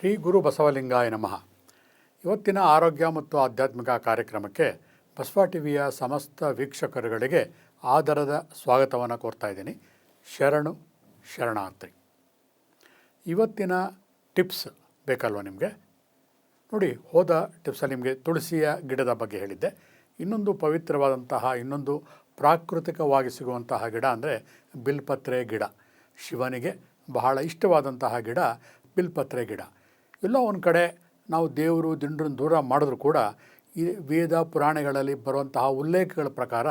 ಶ್ರೀ ಗುರು ಬಸವಲಿಂಗಾಯ ನಮಃ. ಇವತ್ತಿನ ಆರೋಗ್ಯ ಮತ್ತು ಆಧ್ಯಾತ್ಮಿಕ ಕಾರ್ಯಕ್ರಮಕ್ಕೆ ಬಸವ ಟಿವಿಯ ಸಮಸ್ತ ವೀಕ್ಷಕರುಗಳಿಗೆ ಆದರದ ಸ್ವಾಗತವನ್ನು ಕೋರ್ತಾ ಇದ್ದೀನಿ. ಶರಣು, ಶರಣಾರ್ಥಿ. ಇವತ್ತಿನ ಟಿಪ್ಸ್ ಬೇಕಲ್ವ ನಿಮಗೆ? ನೋಡಿ, ಹೋದ ಟಿಪ್ಸಲ್ಲಿ ನಿಮಗೆ ತುಳಸಿಯ ಗಿಡದ ಬಗ್ಗೆ ಹೇಳಿದ್ದೆ. ಇನ್ನೊಂದು ಪವಿತ್ರವಾದಂತಹ, ಇನ್ನೊಂದು ಪ್ರಾಕೃತಿಕವಾಗಿ ಸಿಗುವಂತಹ ಗಿಡ ಅಂದರೆ ಬಿಲ್ಪತ್ರೆ ಗಿಡ. ಶಿವನಿಗೆ ಬಹಳ ಇಷ್ಟವಾದಂತಹ ಗಿಡ ಬಿಲ್ಪತ್ರೆ ಗಿಡ. ಎಲ್ಲೋ ಒಂದು ಕಡೆ ನಾವು ದೇವರು, ದಿಂಡ್ರನ್ನ ದೂರ ಮಾಡಿದ್ರು ಕೂಡ ಈ ವೇದ ಪುರಾಣಗಳಲ್ಲಿ ಬರುವಂತಹ ಉಲ್ಲೇಖಗಳ ಪ್ರಕಾರ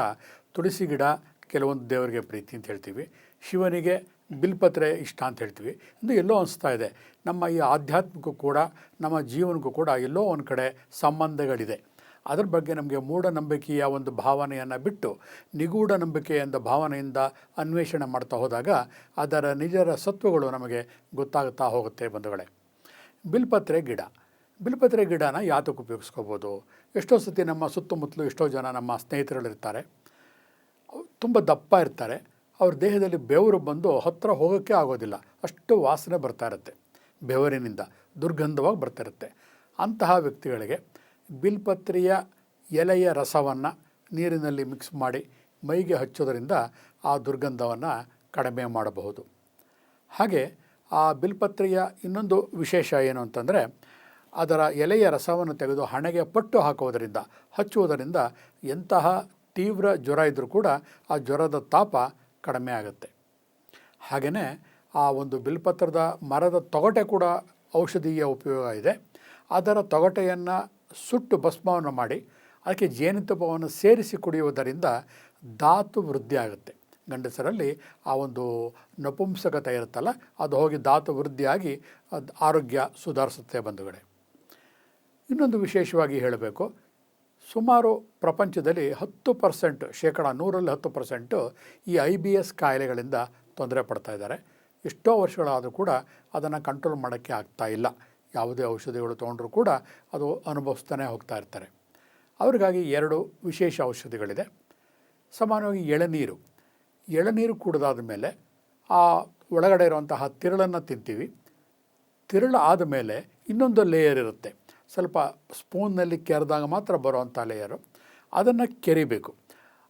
ತುಳಸಿ ಗಿಡ ಕೆಲವೊಂದು ದೇವರಿಗೆ ಪ್ರೀತಿ ಅಂತ ಹೇಳ್ತೀವಿ. ಶಿವನಿಗೆ ಬಿಲ್ಪತ್ರೆ ಇಷ್ಟ ಅಂತ ಹೇಳ್ತೀವಿ. ಇದು ಎಲ್ಲೋ ಅನಿಸ್ತಾ ಇದೆ. ನಮ್ಮ ಈ ಆಧ್ಯಾತ್ಮಿಕಕ್ಕೂ ಕೂಡ, ನಮ್ಮ ಜೀವನಕ್ಕೂ ಕೂಡ ಎಲ್ಲೋ ಒಂದು ಕಡೆ ಸಂಬಂಧಗಳಿದೆ. ಅದರ ಬಗ್ಗೆ ನಮಗೆ ಮೂಢನಂಬಿಕೆಯ ಒಂದು ಭಾವನೆಯನ್ನು ಬಿಟ್ಟು ನಿಗೂಢ ನಂಬಿಕೆಯಿಂದ ಭಾವನೆಯಿಂದ ಅನ್ವೇಷಣೆ ಮಾಡ್ತಾ ಹೋದಾಗ ಅದರ ನಿಜರ ಸತ್ವಗಳು ನಮಗೆ ಗೊತ್ತಾಗುತ್ತಾ ಹೋಗುತ್ತೆ ಬಂಧುಗಳೇ. ಬಿಲ್ಪತ್ರೆ ಗಿಡ. ಬಿಲ್ಪತ್ರೆ ಗಿಡನ ಯಾತಕ್ಕೆ ಉಪಯೋಗಿಸ್ಕೋಬೋದು? ಎಷ್ಟೋ ಸತಿ ನಮ್ಮ ಸುತ್ತಮುತ್ತಲು ಎಷ್ಟೋ ಜನ ನಮ್ಮ ಸ್ನೇಹಿತರುಗಳಿರ್ತಾರೆ ತುಂಬ ದಪ್ಪ ಇರ್ತಾರೆ. ಅವ್ರ ದೇಹದಲ್ಲಿ ಬೆವರು ಬಂದು ಹತ್ತಿರ ಹೋಗೋಕ್ಕೆ ಆಗೋದಿಲ್ಲ. ಅಷ್ಟು ವಾಸನೆ ಬರ್ತಾ ಇರುತ್ತೆ. ಬೆವರಿನಿಂದ ದುರ್ಗಂಧವಾಗಿ ಬರ್ತಾ ಇರುತ್ತೆ. ಅಂತಹ ವ್ಯಕ್ತಿಗಳಿಗೆ ಬಿಲ್ಪತ್ರೆಯ ಎಲೆಯ ರಸವನ್ನು ನೀರಿನಲ್ಲಿ ಮಿಕ್ಸ್ ಮಾಡಿ ಮೈಗೆ ಹಚ್ಚೋದರಿಂದ ಆ ದುರ್ಗಂಧವನ್ನು ಕಡಿಮೆ ಮಾಡಬಹುದು. ಹಾಗೆ ಆ ಬಿಲ್ಪತ್ರೆಯ ಇನ್ನೊಂದು ವಿಶೇಷ ಏನು ಅಂತಂದರೆ, ಅದರ ಎಲೆಯ ರಸವನ್ನು ತೆಗೆದು ಹಣೆಗೆ ಪಟ್ಟು ಹಾಕುವುದರಿಂದ, ಹಚ್ಚುವುದರಿಂದ ಎಂತಹ ತೀವ್ರ ಜ್ವರ ಇದ್ದರೂ ಕೂಡ ಆ ಜ್ವರದ ತಾಪ ಕಡಿಮೆ ಆಗುತ್ತೆ. ಹಾಗೆಯೇ ಆ ಒಂದು ಬಿಲ್ಪತ್ರದ ಮರದ ತೊಗಟೆ ಕೂಡ ಔಷಧೀಯ ಉಪಯೋಗ ಇದೆ. ಅದರ ತೊಗಟೆಯನ್ನು ಸುಟ್ಟು ಭಸ್ಮವನ್ನು ಮಾಡಿ, ಅದಕ್ಕೆ ಜೇನುತುಪ್ಪವನ್ನು ಸೇರಿಸಿ ಕುಡಿಯುವುದರಿಂದ ಧಾತು ವೃದ್ಧಿ ಆಗುತ್ತೆ ಗಂಡಸರಲ್ಲಿ ಆ ಒಂದು ನಪುಂಸಕತೆ ಇರುತ್ತಲ್ಲ, ಅದು ಹೋಗಿ ದಾತ ವೃದ್ಧಿಯಾಗಿ ಅದು ಆರೋಗ್ಯ ಸುಧಾರಿಸುತ್ತೆ ಬಂಧುಗಳೇ. ಇನ್ನೊಂದು ವಿಶೇಷವಾಗಿ ಹೇಳಬೇಕು, ಸುಮಾರು ಪ್ರಪಂಚದಲ್ಲಿ ಹತ್ತು ಪರ್ಸೆಂಟ್, ಶೇಕಡ ನೂರಲ್ಲಿ ಹತ್ತು ಪರ್ಸೆಂಟು ಈ ಐ ಬಿ ಎಸ್ ಕಾಯಿಲೆಗಳಿಂದ ತೊಂದರೆ ಪಡ್ತಾ ಇದ್ದಾರೆ. ಎಷ್ಟೋ ವರ್ಷಗಳಾದರೂ ಕೂಡ ಅದನ್ನು ಕಂಟ್ರೋಲ್ ಮಾಡೋಕ್ಕೆ ಆಗ್ತಾ ಇಲ್ಲ. ಯಾವುದೇ ಔಷಧಿಗಳು ತೊಗೊಂಡ್ರೂ ಕೂಡ ಅದು ಅನುಭವಿಸ್ತಾನೆ ಹೋಗ್ತಾ ಇರ್ತಾರೆ. ಅವರಿಗಾಗಿ ಎರಡು ವಿಶೇಷ ಔಷಧಿಗಳಿದೆ. ಸಮಾನವಾಗಿ ಎಳನೀರು. ಎಳನೀರು ಕುಡಿದಾದ ಮೇಲೆ ಆ ಒಳಗಡೆ ಇರುವಂತಹ ತಿರುಳನ್ನು ತಿಂತೀವಿ. ತಿರುಳು ಆದಮೇಲೆ ಇನ್ನೊಂದು ಲೇಯರ್ ಇರುತ್ತೆ. ಸ್ವಲ್ಪ ಸ್ಪೂನ್ನಲ್ಲಿ ಕೆರೆದಾಗ ಮಾತ್ರ ಬರುವಂಥ ಲೇಯರು ಅದನ್ನು ಕೆರಿಬೇಕು.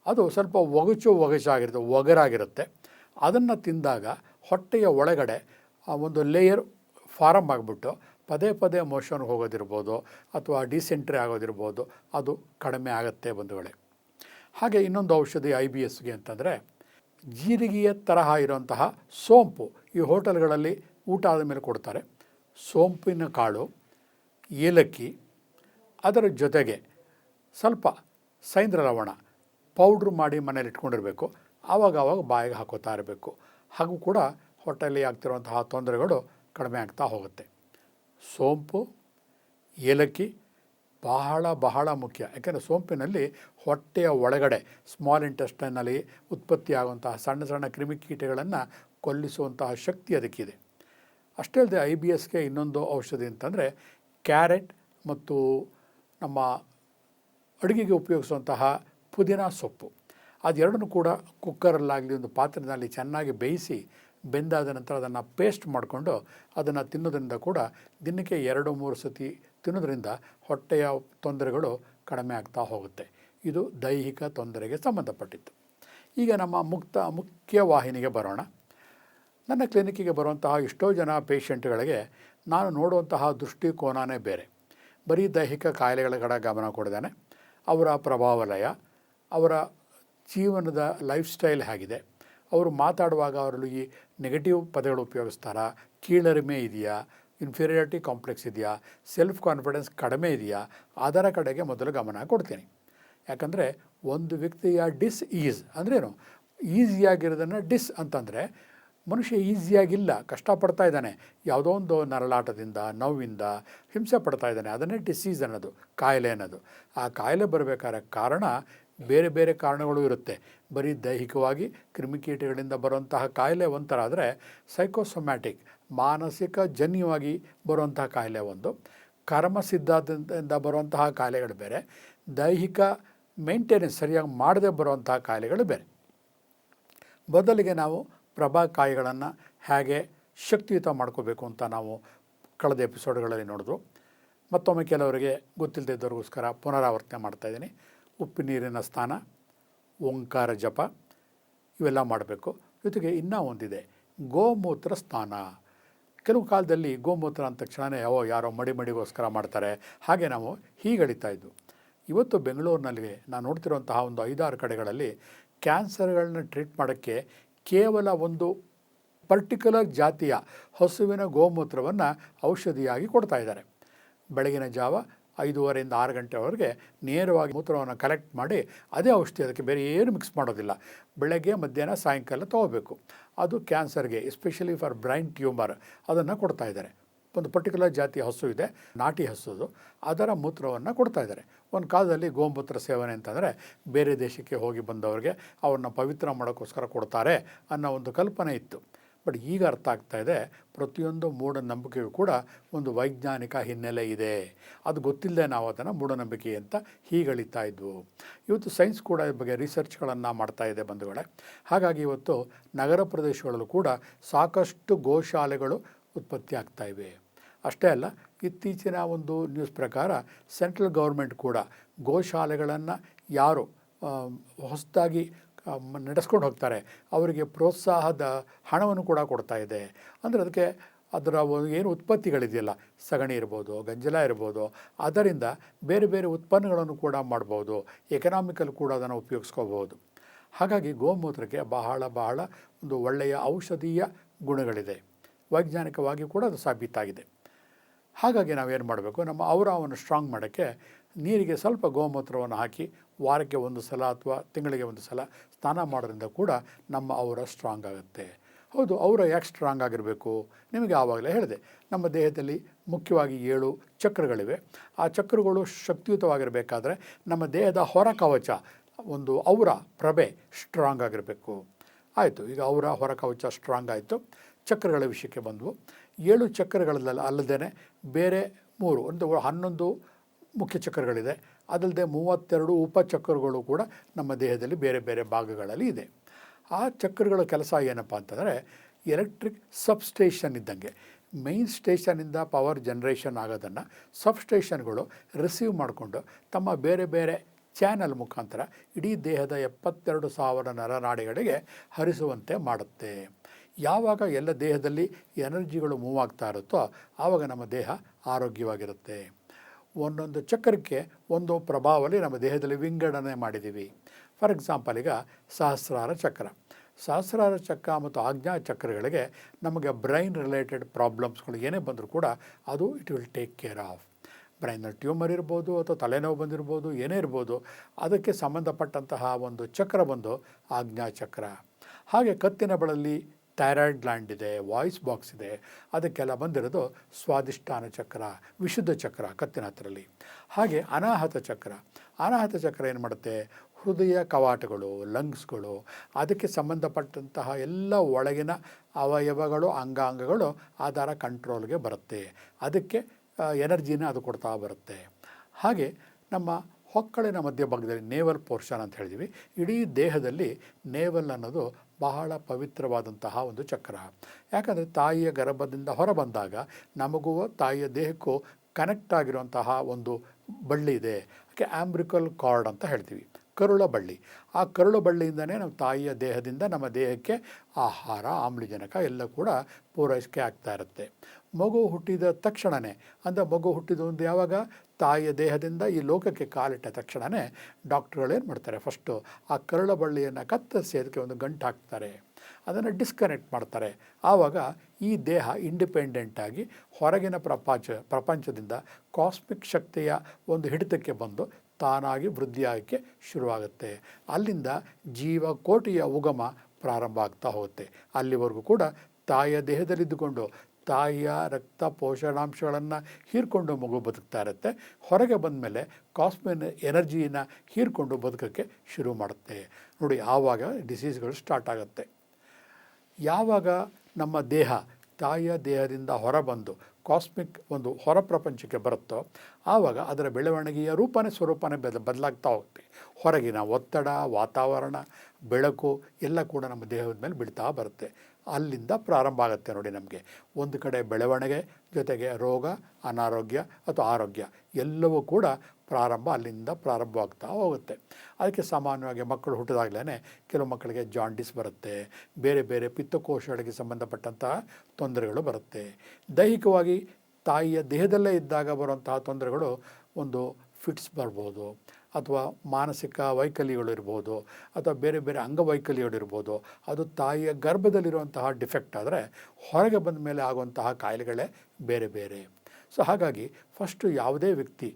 ಅದು ಸ್ವಲ್ಪ ಒಗಚು ಒಗಚಾಗಿರುತ್ತೆ, ಒಗರಾಗಿರುತ್ತೆ. ಅದನ್ನು ತಿಂದಾಗ ಹೊಟ್ಟೆಯ ಒಳಗಡೆ ಆ ಒಂದು ಲೇಯರ್ ಫಾರಮ್ ಆಗಿಬಿಟ್ಟು ಪದೇ ಪದೇ ಮೋಷನ್ ಹೋಗೋದಿರ್ಬೋದು ಅಥವಾ ಡಿಸೆಂಟ್ರಿ ಆಗೋದಿರ್ಬೋದು. ಅದು ಕಡಿಮೆ ಆಗುತ್ತೆ ಬಂಧುಗಳೇ. ಹಾಗೆ ಇನ್ನೊಂದು ಔಷಧಿ ಐ ಬಿ ಎಸ್ಗೆ ಅಂತಂದರೆ ಜೀರಿಗೆಯ ತರಹ ಇರುವಂತಹ ಸೋಂಪು ಈ ಹೋಟೆಲ್ಗಳಲ್ಲಿ ಊಟ ಆದ ಮೇಲೆ ಕೊಡ್ತಾರೆ. ಸೋಂಪಿನ ಕಾಳು, ಏಲಕ್ಕಿ, ಅದರ ಜೊತೆಗೆ ಸ್ವಲ್ಪ ಸೈಂದ್ರ ಲವಣ ಪೌಡ್ರ್ ಮಾಡಿ ಮನೇಲಿ ಇಟ್ಕೊಂಡಿರಬೇಕು. ಆವಾಗ ಆವಾಗ ಬಾಯಿಗೆ ಹಾಕೋತಾ ಇರಬೇಕು. ಹಾಗೂ ಕೂಡ ಹೊಟ್ಟೆಯಲ್ಲಿ ಆಗ್ತಿರುವಂತಹ ತೊಂದರೆಗಳು ಕಡಿಮೆ ಆಗ್ತಾ ಹೋಗುತ್ತೆ. ಸೋಂಪು, ಏಲಕ್ಕಿ ಬಹಳ ಬಹಳ ಮುಖ್ಯ. ಯಾಕೆಂದರೆ ಸೋಂಪಿನಲ್ಲಿ ಹೊಟ್ಟೆಯ ಒಳಗಡೆ ಸ್ಮಾಲ್ ಇಂಟೆಸ್ಟೈನಲ್ಲಿ ಉತ್ಪತ್ತಿಯಾಗುವಂತಹ ಸಣ್ಣ ಸಣ್ಣ ಕ್ರಿಮಿಕೀಟಗಳನ್ನು ಕೊಲ್ಲಿಸುವಂತಹ ಶಕ್ತಿ ಅದಕ್ಕಿದೆ. ಅಷ್ಟೇ ಅಲ್ಲದೆ ಐ ಬಿ ಎಸ್ಗೆ ಇನ್ನೊಂದು ಔಷಧಿ ಅಂತಂದರೆ ಕ್ಯಾರೆಟ್ ಮತ್ತು ನಮ್ಮ ಅಡುಗೆಗೆ ಉಪಯೋಗಿಸುವಂತಹ ಪುದೀನ ಸೊಪ್ಪು. ಅದೆರಡನ್ನೂ ಕೂಡ ಕುಕ್ಕರಲ್ಲಾಗಲಿ ಒಂದು ಪಾತ್ರೆಯಲ್ಲಿ ಚೆನ್ನಾಗಿ ಬೇಯಿಸಿ ಬೆಂದಾದ ನಂತರ ಅದನ್ನು ಪೇಸ್ಟ್ ಮಾಡಿಕೊಂಡು ಅದನ್ನು ತಿನ್ನೋದ್ರಿಂದ ಕೂಡ ದಿನಕ್ಕೆ ಎರಡು ಮೂರು ಸತಿ ತಿನ್ನೋದ್ರಿಂದ ಹೊಟ್ಟೆಯ ತೊಂದರೆಗಳು ಕಡಿಮೆ ಆಗ್ತಾ ಹೋಗುತ್ತೆ. ಇದು ದೈಹಿಕ ತೊಂದರೆಗೆ ಸಂಬಂಧಪಟ್ಟಿತ್ತು. ಈಗ ನಮ್ಮ ಮುಕ್ತ, ಮುಖ್ಯ ವಾಹಿನಿಗೆ ಬರೋಣ. ನನ್ನ ಕ್ಲಿನಿಕ್ಕಿಗೆ ಬರುವಂತಹ ಎಷ್ಟೋ ಜನ ಪೇಷಂಟ್ಗಳಿಗೆ ನಾನು ನೋಡುವಂತಹ ದೃಷ್ಟಿಕೋನವೇ ಬೇರೆ. ಬರೀ ದೈಹಿಕ ಕಾಯಿಲೆಗಳ ಕಡೆ ಗಮನ ಕೊಡಿದ್ದಾನೆ ಅವರ ಪ್ರಭಾವಲಯ, ಅವರ ಜೀವನದ ಲೈಫ್ ಸ್ಟೈಲ್ ಹೇಗಿದೆ. ಅವರು ಮಾತಾಡುವಾಗ ಅವರಲ್ಲಿ ಈ ನೆಗೆಟಿವ್ ಪದಗಳು ಉಪಯೋಗಿಸ್ತಾರಾ? ಕೀಳರಿಮೆ ಇದೆಯಾ? ಇನ್ಫೀರಿಯಾರಿಟಿ ಕಾಂಪ್ಲೆಕ್ಸ್ ಇದೆಯಾ? ಸೆಲ್ಫ್ ಕಾನ್ಫಿಡೆನ್ಸ್ ಕಡಿಮೆ ಇದೆಯಾ? ಅದರ ಕಡೆಗೆ ಮೊದಲು ಗಮನ ಕೊಡ್ತೀನಿ. ಯಾಕಂದರೆ ಒಂದು ವ್ಯಕ್ತಿಯ ಡಿಸ್ ಈಸ್ ಅಂದ್ರೇನು ಈಸಿಯಾಗಿರೋದನ್ನು ಡಿಸ್ ಅಂತಂದರೆ ಮನುಷ್ಯ ಈಸಿಯಾಗಿಲ್ಲ ಕಷ್ಟಪಡ್ತಾ ಇದ್ದಾನೆ, ಯಾವುದೋ ಒಂದು ನರಳಾಟದಿಂದ, ನೋವಿಂದ ಹಿಂಸೆ ಪಡ್ತಾ ಇದ್ದಾನೆ, ಅದನ್ನೇ ಡಿಸೀಸ್ ಅನ್ನೋದು, ಕಾಯಿಲೆ ಅನ್ನೋದು. ಆ ಕಾಯಿಲೆ ಬರಬೇಕಾದ್ರೆ ಕಾರಣ ಬೇರೆ ಬೇರೆ ಕಾರಣಗಳು ಇರುತ್ತೆ. ಬರೀ ದೈಹಿಕವಾಗಿ ಕ್ರಿಮಿಕೀಟಗಳಿಂದ ಬರುವಂತಹ ಕಾಯಿಲೆ ಒಂಥರ ಆದರೆ ಸೈಕೋಸೊಮ್ಯಾಟಿಕ್ ಮಾನಸಿಕ ಜನ್ಯವಾಗಿ ಬರುವಂತಹ ಕಾಯಿಲೆ ಒಂದು. ಕರ್ಮ ಸಿದ್ಧಾಂತದಿಂದ ಬರುವಂತಹ ಕಾಯಿಲೆಗಳು ಬೇರೆ. ದೈಹಿಕ ಮೇಂಟೆನೆನ್ಸ್ ಸರಿಯಾಗಿ ಮಾಡದೇ ಬರುವಂತಹ ಕಾಯಿಲೆಗಳು ಬೇರೆ. ಬದಲಿಗೆ ನಾವು ಪ್ರಭಾ ಕಾಯಿಗಳನ್ನು ಹೇಗೆ ಶಕ್ತಿಯುತ ಮಾಡ್ಕೋಬೇಕು ಅಂತ ನಾವು ಕಳೆದ ಎಪಿಸೋಡ್ಗಳಲ್ಲಿ ನೋಡಿದ್ರು ಮತ್ತೊಮ್ಮೆ ಕೆಲವರಿಗೆ ಗೊತ್ತಿಲ್ಲದೆ ಇದ್ದವ್ರಿಗೋಸ್ಕರ ಪುನರಾವರ್ತನೆ ಮಾಡ್ತಾಯಿದ್ದೀನಿ ಉಪ್ಪು ನೀರಿನ ಸ್ನಾನ ಓಂಕಾರ ಜಪ, ಇವೆಲ್ಲ ಮಾಡಬೇಕು. ಜೊತೆಗೆ ಇನ್ನೂ ಒಂದಿದೆ, ಗೋಮೂತ್ರ ಸ್ನಾನ ಕೆಲವು ಕಾಲದಲ್ಲಿ ಗೋಮೂತ್ರ ಅಂದ ತಕ್ಷಣವೇ ಓ, ಯಾರೋ ಮಡಿ ಮಡಿಗೋಸ್ಕರ ಮಾಡ್ತಾರೆ. ಹಾಗೆ ನಾವು ಹೀಗಳಿತಾ ಇದ್ವು. ಇವತ್ತು ಬೆಂಗಳೂರಿನಲ್ಲಿ ನಾನು ನೋಡ್ತಿರುವಂತಹ ಒಂದು ಐದಾರು ಕಡೆಗಳಲ್ಲಿ ಕ್ಯಾನ್ಸರ್ಗಳನ್ನ ಟ್ರೀಟ್ ಮಾಡೋಕ್ಕೆ ಕೇವಲ ಒಂದು ಪರ್ಟಿಕ್ಯುಲರ್ ಜಾತಿಯ ಹಸುವಿನ ಗೋಮೂತ್ರವನ್ನು ಔಷಧಿಯಾಗಿ ಕೊಡ್ತಾ ಇದ್ದಾರೆ. ಬೆಳಗಿನ ಜಾವ ಐದೂವರೆಯಿಂದ ಆರು ಗಂಟೆವರೆಗೆ ನೇರವಾಗಿ ಮೂತ್ರವನ್ನು ಕಲೆಕ್ಟ್ ಮಾಡಿ ಅದೇ ಔಷಧಿ ಅದಕ್ಕೆ ಬೇರೆ ಏನು ಮಿಕ್ಸ್ ಮಾಡೋದಿಲ್ಲ. ಬೆಳಗ್ಗೆ, ಮಧ್ಯಾಹ್ನ, ಸಾಯಂಕಾಲ ತೊಗೋಬೇಕು. ಅದು ಕ್ಯಾನ್ಸರ್ಗೆ ಎಸ್ಪೆಷಲಿ ಫಾರ್ ಬ್ರೈನ್ ಟ್ಯೂಮರ್ ಅದನ್ನು ಕೊಡ್ತಾ ಇದ್ದಾರೆ. ಒಂದು ಪರ್ಟಿಕ್ಯುಲರ್ ಜಾತಿ ಹಸು ಇದೆ, ನಾಟಿ ಹಸುದು, ಅದರ ಮೂತ್ರವನ್ನು ಕೊಡ್ತಾ ಇದ್ದಾರೆ. ಒಂದು ಕಾಲದಲ್ಲಿ ಗೋಮೂತ್ರ ಸೇವನೆ ಅಂತಂದರೆ ಬೇರೆ ದೇಶಕ್ಕೆ ಹೋಗಿ ಬಂದವರಿಗೆ ಅವ್ರನ್ನ ಪವಿತ್ರ ಮಾಡೋಕ್ಕೋಸ್ಕರ ಕೊಡ್ತಾರೆ ಅನ್ನೋ ಒಂದು ಕಲ್ಪನೆ ಇತ್ತು. ಬಟ್ ಈಗ ಅರ್ಥ ಆಗ್ತಾ ಇದೆ, ಪ್ರತಿಯೊಂದು ಮೂಢನಂಬಿಕೆಯು ಕೂಡ ಒಂದು ವೈಜ್ಞಾನಿಕ ಹಿನ್ನೆಲೆ ಇದೆ. ಅದು ಗೊತ್ತಿಲ್ಲದೆ ನಾವು ಅದನ್ನು ಮೂಢನಂಬಿಕೆ ಅಂತ ಹೀಗಳಿತಾ ಇದ್ವು. ಇವತ್ತು ಸೈನ್ಸ್ ಕೂಡ ಈ ಬಗ್ಗೆ ರಿಸರ್ಚ್ಗಳನ್ನು ಮಾಡ್ತಾ ಇದೆ ಬಂಧುಗಳೇ. ಹಾಗಾಗಿ ಇವತ್ತು ನಗರ ಪ್ರದೇಶಗಳಲ್ಲೂ ಕೂಡ ಸಾಕಷ್ಟು ಗೋಶಾಲೆಗಳು ಉತ್ಪತ್ತಿ ಆಗ್ತಾ ಇವೆ. ಅಷ್ಟೇ ಅಲ್ಲ, ಇತ್ತೀಚಿನ ಒಂದು ನ್ಯೂಸ್ ಪ್ರಕಾರ ಸೆಂಟ್ರಲ್ ಗೌರ್ಮೆಂಟ್ ಕೂಡ ಗೋಶಾಲೆಗಳನ್ನು ಯಾರು ಹೊಸದಾಗಿ ನಡೆಸ್ಕೊಂಡು ಹೋಗ್ತಾರೆ. ಅವರಿಗೆ ಪ್ರೋತ್ಸಾಹದ ಹಣವನ್ನು ಕೂಡ ಕೊಡ್ತಾ ಇದೆ. ಅಂದರೆ ಅದಕ್ಕೆ ಅದರ ಏನು ಉತ್ಪತ್ತಿಗಳಿದೆಯಲ್ಲ, ಸಗಣಿ ಇರ್ಬೋದು, ಗಂಜಲ ಇರ್ಬೋದು, ಅದರಿಂದ ಬೇರೆ ಬೇರೆ ಉತ್ಪನ್ನಗಳನ್ನು ಕೂಡ ಮಾಡ್ಬೋದು. ಎಕನಾಮಿಕಲ್ ಕೂಡ ಅದನ್ನು ಉಪಯೋಗಿಸ್ಕೋಬೋದು ಹಾಗಾಗಿ ಗೋಮೂತ್ರಕ್ಕೆ ಬಹಳ ಬಹಳ ಒಂದು ಒಳ್ಳೆಯ ಔಷಧೀಯ ಗುಣಗಳಿದೆ. ವೈಜ್ಞಾನಿಕವಾಗಿ ಕೂಡ ಅದು ಸಾಬೀತಾಗಿದೆ. ಹಾಗಾಗಿ ನಾವೇನು ಮಾಡಬೇಕು? ನಮ್ಮ ಔರಾವನ್ನು ಸ್ಟ್ರಾಂಗ್ ಮಾಡೋಕ್ಕೆ ನೀರಿಗೆ ಸ್ವಲ್ಪ ಗೋಮೂತ್ರವನ್ನು ಹಾಕಿ ವಾರಕ್ಕೆ ಒಂದು ಸಲ ಅಥವಾ ತಿಂಗಳಿಗೆ ಒಂದು ಸಲ ಸ್ನಾನ ಮಾಡೋದ್ರಿಂದ ಕೂಡ ನಮ್ಮ ಔರ ಸ್ಟ್ರಾಂಗ್ ಆಗುತ್ತೆ. ಹೌದು ಔರ ಯಾಕೆ ಸ್ಟ್ರಾಂಗ್ ಆಗಿರಬೇಕು? ನಿಮಗೆ ಆವಾಗಲೇ ಹೇಳಿದೆ. ನಮ್ಮ ದೇಹದಲ್ಲಿ ಮುಖ್ಯವಾಗಿ ಏಳು ಚಕ್ರಗಳಿವೆ. ಆ ಚಕ್ರಗಳು ಶಕ್ತಿಯುತವಾಗಿರಬೇಕಾದ್ರೆ ನಮ್ಮ ದೇಹದ ಹೊರ ಕವಚ, ಒಂದು ಔರ ಪ್ರಭೆ ಸ್ಟ್ರಾಂಗ್ ಆಗಿರಬೇಕು. ಆಯಿತು, ಈಗ ಔರ ಹೊರ ಕವಚ ಸ್ಟ್ರಾಂಗ್ ಆಯಿತು. ಚಕ್ರಗಳ ವಿಷಯಕ್ಕೆ ಬಂದವು. ಏಳು ಚಕ್ರಗಳಲ್ಲ ಅಲ್ಲದೇ ಬೇರೆ ಮೂರು, ಒಂದು ಹನ್ನೊಂದು ಮುಖ್ಯ ಚಕ್ರಗಳಿದೆ. ಅದಲ್ಲದೆ ಮೂವತ್ತೆರಡು ಉಪಚಕ್ರಗಳು ಕೂಡ ನಮ್ಮ ದೇಹದಲ್ಲಿ ಬೇರೆ ಬೇರೆ ಭಾಗಗಳಲ್ಲಿ ಇದೆ. ಆ ಚಕ್ರಗಳ ಕೆಲಸ ಏನಪ್ಪ ಅಂತಂದರೆ ಎಲೆಕ್ಟ್ರಿಕ್ ಸಬ್ಸ್ಟೇಷನ್ ಇದ್ದಂಗೆ ಮೈನ್ ಸ್ಟೇಷನಿಂದ ಪವರ್ ಜನ್ರೇಷನ್ ಆಗೋದನ್ನು ಸಬ್ಸ್ಟೇಷನ್ಗಳು ರಿಸೀವ್ ಮಾಡಿಕೊಂಡು ತಮ್ಮ ಬೇರೆ ಬೇರೆ ಚಾನಲ್ ಮುಖಾಂತರ ಇಡೀ ದೇಹದ ಎಪ್ಪತ್ತೆರಡು ಸಾವಿರ ನರನಾಡಿಗಳಿಗೆ ಹರಿಸುವಂತೆ ಮಾಡುತ್ತೆ. ಯಾವಾಗ ಎಲ್ಲ ದೇಹದಲ್ಲಿ ಎನರ್ಜಿಗಳು ಮೂವ್ ಆಗ್ತಾ ಇರುತ್ತೋ ಆವಾಗ ನಮ್ಮ ದೇಹ ಆರೋಗ್ಯವಾಗಿರುತ್ತೆ. ಒಂದೊಂದು ಚಕ್ರಕ್ಕೆ ಒಂದು ಪ್ರಭಾವದಲ್ಲಿ ನಮ್ಮ ದೇಹದಲ್ಲಿ ವಿಂಗಡಣೆ ಮಾಡಿದ್ದೀವಿ. ಫಾರ್ ಎಕ್ಸಾಂಪಲ್ ಈಗ ಸಹಸ್ರಾರ ಚಕ್ರ. ಸಹಸ್ರಾರ ಚಕ್ರ ಮತ್ತು ಆಜ್ಞಾ ಚಕ್ರಗಳಿಗೆ ನಮಗೆ ಬ್ರೈನ್ ರಿಲೇಟೆಡ್ ಪ್ರಾಬ್ಲಮ್ಸ್ಗಳು ಏನೇ ಬಂದರೂ ಕೂಡ ಅದು it will take care of. ಬ್ರೈನಲ್ಲಿ tumour ಇರ್ಬೋದು ಅಥವಾ ತಲೆನೋವು ಬಂದಿರ್ಬೋದು, ಏನೇ ಇರ್ಬೋದು, ಅದಕ್ಕೆ ಸಂಬಂಧಪಟ್ಟಂತಹ ಒಂದು ಚಕ್ರ ಬಂದು ಆಜ್ಞಾ ಚಕ್ರ. ಹಾಗೆ ಕತ್ತಿನ ಬಳಲಿ ಥೈರಾಯ್ಡ್ ಗ್ಲ್ಯಾಂಡ್ ಇದೆ, ವಾಯ್ಸ್ ಬಾಕ್ಸ್ ಇದೆ, ಅದಕ್ಕೆಲ್ಲ ಬಂದಿರೋದು ಸ್ವಾದಿಷ್ಠಾನ ಚಕ್ರ, ವಿಶುದ್ಧ ಚಕ್ರ ಕತ್ತಿನ ಹತ್ತಿರಲ್ಲಿ ಹಾಗೆ ಅನಾಹತ ಚಕ್ರ. ಅನಾಹತ ಚಕ್ರ ಏನು ಮಾಡುತ್ತೆ? ಹೃದಯ ಕವಾಟಗಳು, ಲಂಗ್ಸ್ಗಳು, ಅದಕ್ಕೆ ಸಂಬಂಧಪಟ್ಟಂತಹ ಎಲ್ಲ ಒಳಗಿನ ಅವಯವಗಳು, ಅಂಗಾಂಗಗಳು ಆಧಾರ ಕಂಟ್ರೋಲ್ಗೆ ಬರುತ್ತೆ. ಅದಕ್ಕೆ ಎನರ್ಜಿನ ಅದು ಕೊಡ್ತಾ ಬರುತ್ತೆ. ಹಾಗೆ ನಮ್ಮ ಹೊಕ್ಕಳಿನ ಮಧ್ಯಭಾಗದಲ್ಲಿ ನೇವಲ್ ಪೋರ್ಷನ್ ಅಂತ ಹೇಳಿದ್ವಿ. ಇಡೀ ದೇಹದಲ್ಲಿ ನೇವಲ್ ಅನ್ನೋದು ಬಹಳ ಪವಿತ್ರವಾದಂತಹ ಒಂದು ಚಕ್ರ. ಯಾಕಂದರೆ ತಾಯಿಯ ಗರ್ಭದಿಂದ ಹೊರ ಬಂದಾಗ ನಮಗೂ ತಾಯಿಯ ದೇಹಕ್ಕೂ ಕನೆಕ್ಟ್ ಆಗಿರುವಂತಹ ಒಂದು ಬಳ್ಳಿ ಇದೆ. ಅದಕ್ಕೆ ಆಂಬ್ರಿಕಲ್ ಕಾರ್ಡ್ ಅಂತ ಹೇಳ್ತೀವಿ. ಕರುಳ ಬಳ್ಳಿ. ಆ ಕರುಳು ಬಳ್ಳಿಯಿಂದನೇ ನಮ್ಮ ತಾಯಿಯ ದೇಹದಿಂದ ನಮ್ಮ ದೇಹಕ್ಕೆ ಆಹಾರ, ಆಮ್ಲಜನಕ ಎಲ್ಲ ಕೂಡ ಪೂರೈಸಿಕೆ ಆಗ್ತಾ ಇರುತ್ತೆ. ಮಗು ಹುಟ್ಟಿದ ತಕ್ಷಣವೇ ಅಂದರೆ ಮಗು ಹುಟ್ಟಿದ ಒಂದು ಯಾವಾಗ? ತಾಯಿಯ ದೇಹದಿಂದ ಈ ಲೋಕಕ್ಕೆ ಕಾಲಿಟ್ಟ ತಕ್ಷಣವೇ ಡಾಕ್ಟ್ರುಗಳು ಏನು ಮಾಡ್ತಾರೆ? ಫಸ್ಟು ಆ ಕರುಳ ಬಳ್ಳಿಯನ್ನು ಕತ್ತರಿಸಿ ಅದಕ್ಕೆ ಒಂದು ಗಂಟು ಹಾಕ್ತಾರೆ. ಅದನ್ನು ಡಿಸ್ಕನೆಕ್ಟ್ ಮಾಡ್ತಾರೆ. ಆವಾಗ ಈ ದೇಹ ಇಂಡಿಪೆಂಡೆಂಟಾಗಿ ಹೊರಗಿನ ಪ್ರಪಂಚ, ಪ್ರಪಂಚದಿಂದ ಕಾಸ್ಮಿಕ್ ಶಕ್ತಿಯ ಒಂದು ಹಿಡಿತಕ್ಕೆ ಬಂದು ತಾನಾಗಿ ವೃದ್ಧಿಯಾಗಕ್ಕೆ ಶುರುವಾಗುತ್ತೆ. ಅಲ್ಲಿಂದ ಜೀವಕೋಟಿಯ ಉಗಮ ಪ್ರಾರಂಭ ಆಗ್ತಾ ಹೋಗುತ್ತೆ. ಅಲ್ಲಿವರೆಗೂ ಕೂಡ ತಾಯಿಯ ದೇಹದಲ್ಲಿದ್ದುಕೊಂಡು ತಾಯಿಯ ರಕ್ತ ಪೋಷಣಾಂಶಗಳನ್ನು ಹೀರ್ಕೊಂಡು ಮಗು ಬದುಕ್ತಾ ಇರುತ್ತೆ. ಹೊರಗೆ ಬಂದ ಮೇಲೆ ಕಾಸ್ಮಿನ್ ಎನರ್ಜಿನ ಹೀರ್ಕೊಂಡು ಬದುಕೋಕ್ಕೆ ಶುರು ಮಾಡುತ್ತೆ. ನೋಡಿ, ಆವಾಗ ಡಿಸೀಸ್ಗಳು ಸ್ಟಾರ್ಟ್ ಆಗುತ್ತೆ. ಯಾವಾಗ ನಮ್ಮ ದೇಹ, ತಾಯಿಯ ದೇಹದಿಂದ ಹೊರಬಂದು ಕಾಸ್ಮಿಕ್ ಒಂದು ಹೊರ ಪ್ರಪಂಚಕ್ಕೆ ಬರುತ್ತೋ, ಆವಾಗ ಅದರ ಬೆಳವಣಿಗೆಯ ರೂಪನೇ ಸ್ವರೂಪನೇ ಬದ, ಬದಲಾಗ್ತಾ ಹೋಗ್ತೀವಿ ಹೊರಗಿನ ಒತ್ತಡ, ವಾತಾವರಣ, ಬೆಳಕು ಎಲ್ಲ ಕೂಡ ನಮ್ಮ ದೇಹದ ಮೇಲೆ ಬೀಳ್ತಾ ಬರುತ್ತೆ. ಅಲ್ಲಿಂದ ಪ್ರಾರಂಭ ಆಗುತ್ತೆ ನೋಡಿ ನಮಗೆ. ಒಂದು ಕಡೆ ಬೆಳವಣಿಗೆ, ಜೊತೆಗೆ ರೋಗ, ಅನಾರೋಗ್ಯ ಅಥವಾ ಆರೋಗ್ಯ ಎಲ್ಲವೂ ಕೂಡ ಪ್ರಾರಂಭ ಅಲ್ಲಿಂದ ಪ್ರಾರಂಭವಾಗ್ತಾ ಹೋಗುತ್ತೆ. ಅದಕ್ಕೆ ಸಾಮಾನ್ಯವಾಗಿ ಮಕ್ಕಳು ಹುಟ್ಟಿದಾಗಲೇ ಕೆಲವು ಮಕ್ಕಳಿಗೆ ಜಾಂಡಿಸ್ ಬರುತ್ತೆ, ಬೇರೆ ಬೇರೆ ಪಿತ್ತಕೋಶಗಳಿಗೆ ಸಂಬಂಧಪಟ್ಟಂತಹ ತೊಂದರೆಗಳು ಬರುತ್ತೆ. ದೈಹಿಕವಾಗಿ ತಾಯಿಯ ದೇಹದಲ್ಲೇ ಇದ್ದಾಗ ಬರುವಂತಹ ತೊಂದರೆಗಳು ಒಂದು ಫಿಟ್ಸ್ ಬರ್ಬೋದು. ಅಥವಾ ಮಾನಸಿಕ ವೈಕಲ್ಯಗಳು ಇರ್ಬೋದು ಅಥವಾ ಬೇರೆ ಬೇರೆ ಅಂಗವೈಕಲ್ಯಗಳಿರ್ಬೋದು ಅದು ತಾಯಿಯ ಗರ್ಭದಲ್ಲಿರುವಂತಹ ಡಿಫೆಕ್ಟ್ ಆದರೆ ಹೊರಗೆ ಬಂದ ಮೇಲೆ ಆಗುವಂತಹ ಕಾಯಿಲೆಗಳೇ ಬೇರೆ ಬೇರೆ. ಸೊ ಹಾಗಾಗಿ ಫಸ್ಟು ಯಾವುದೇ ವ್ಯಕ್ತಿ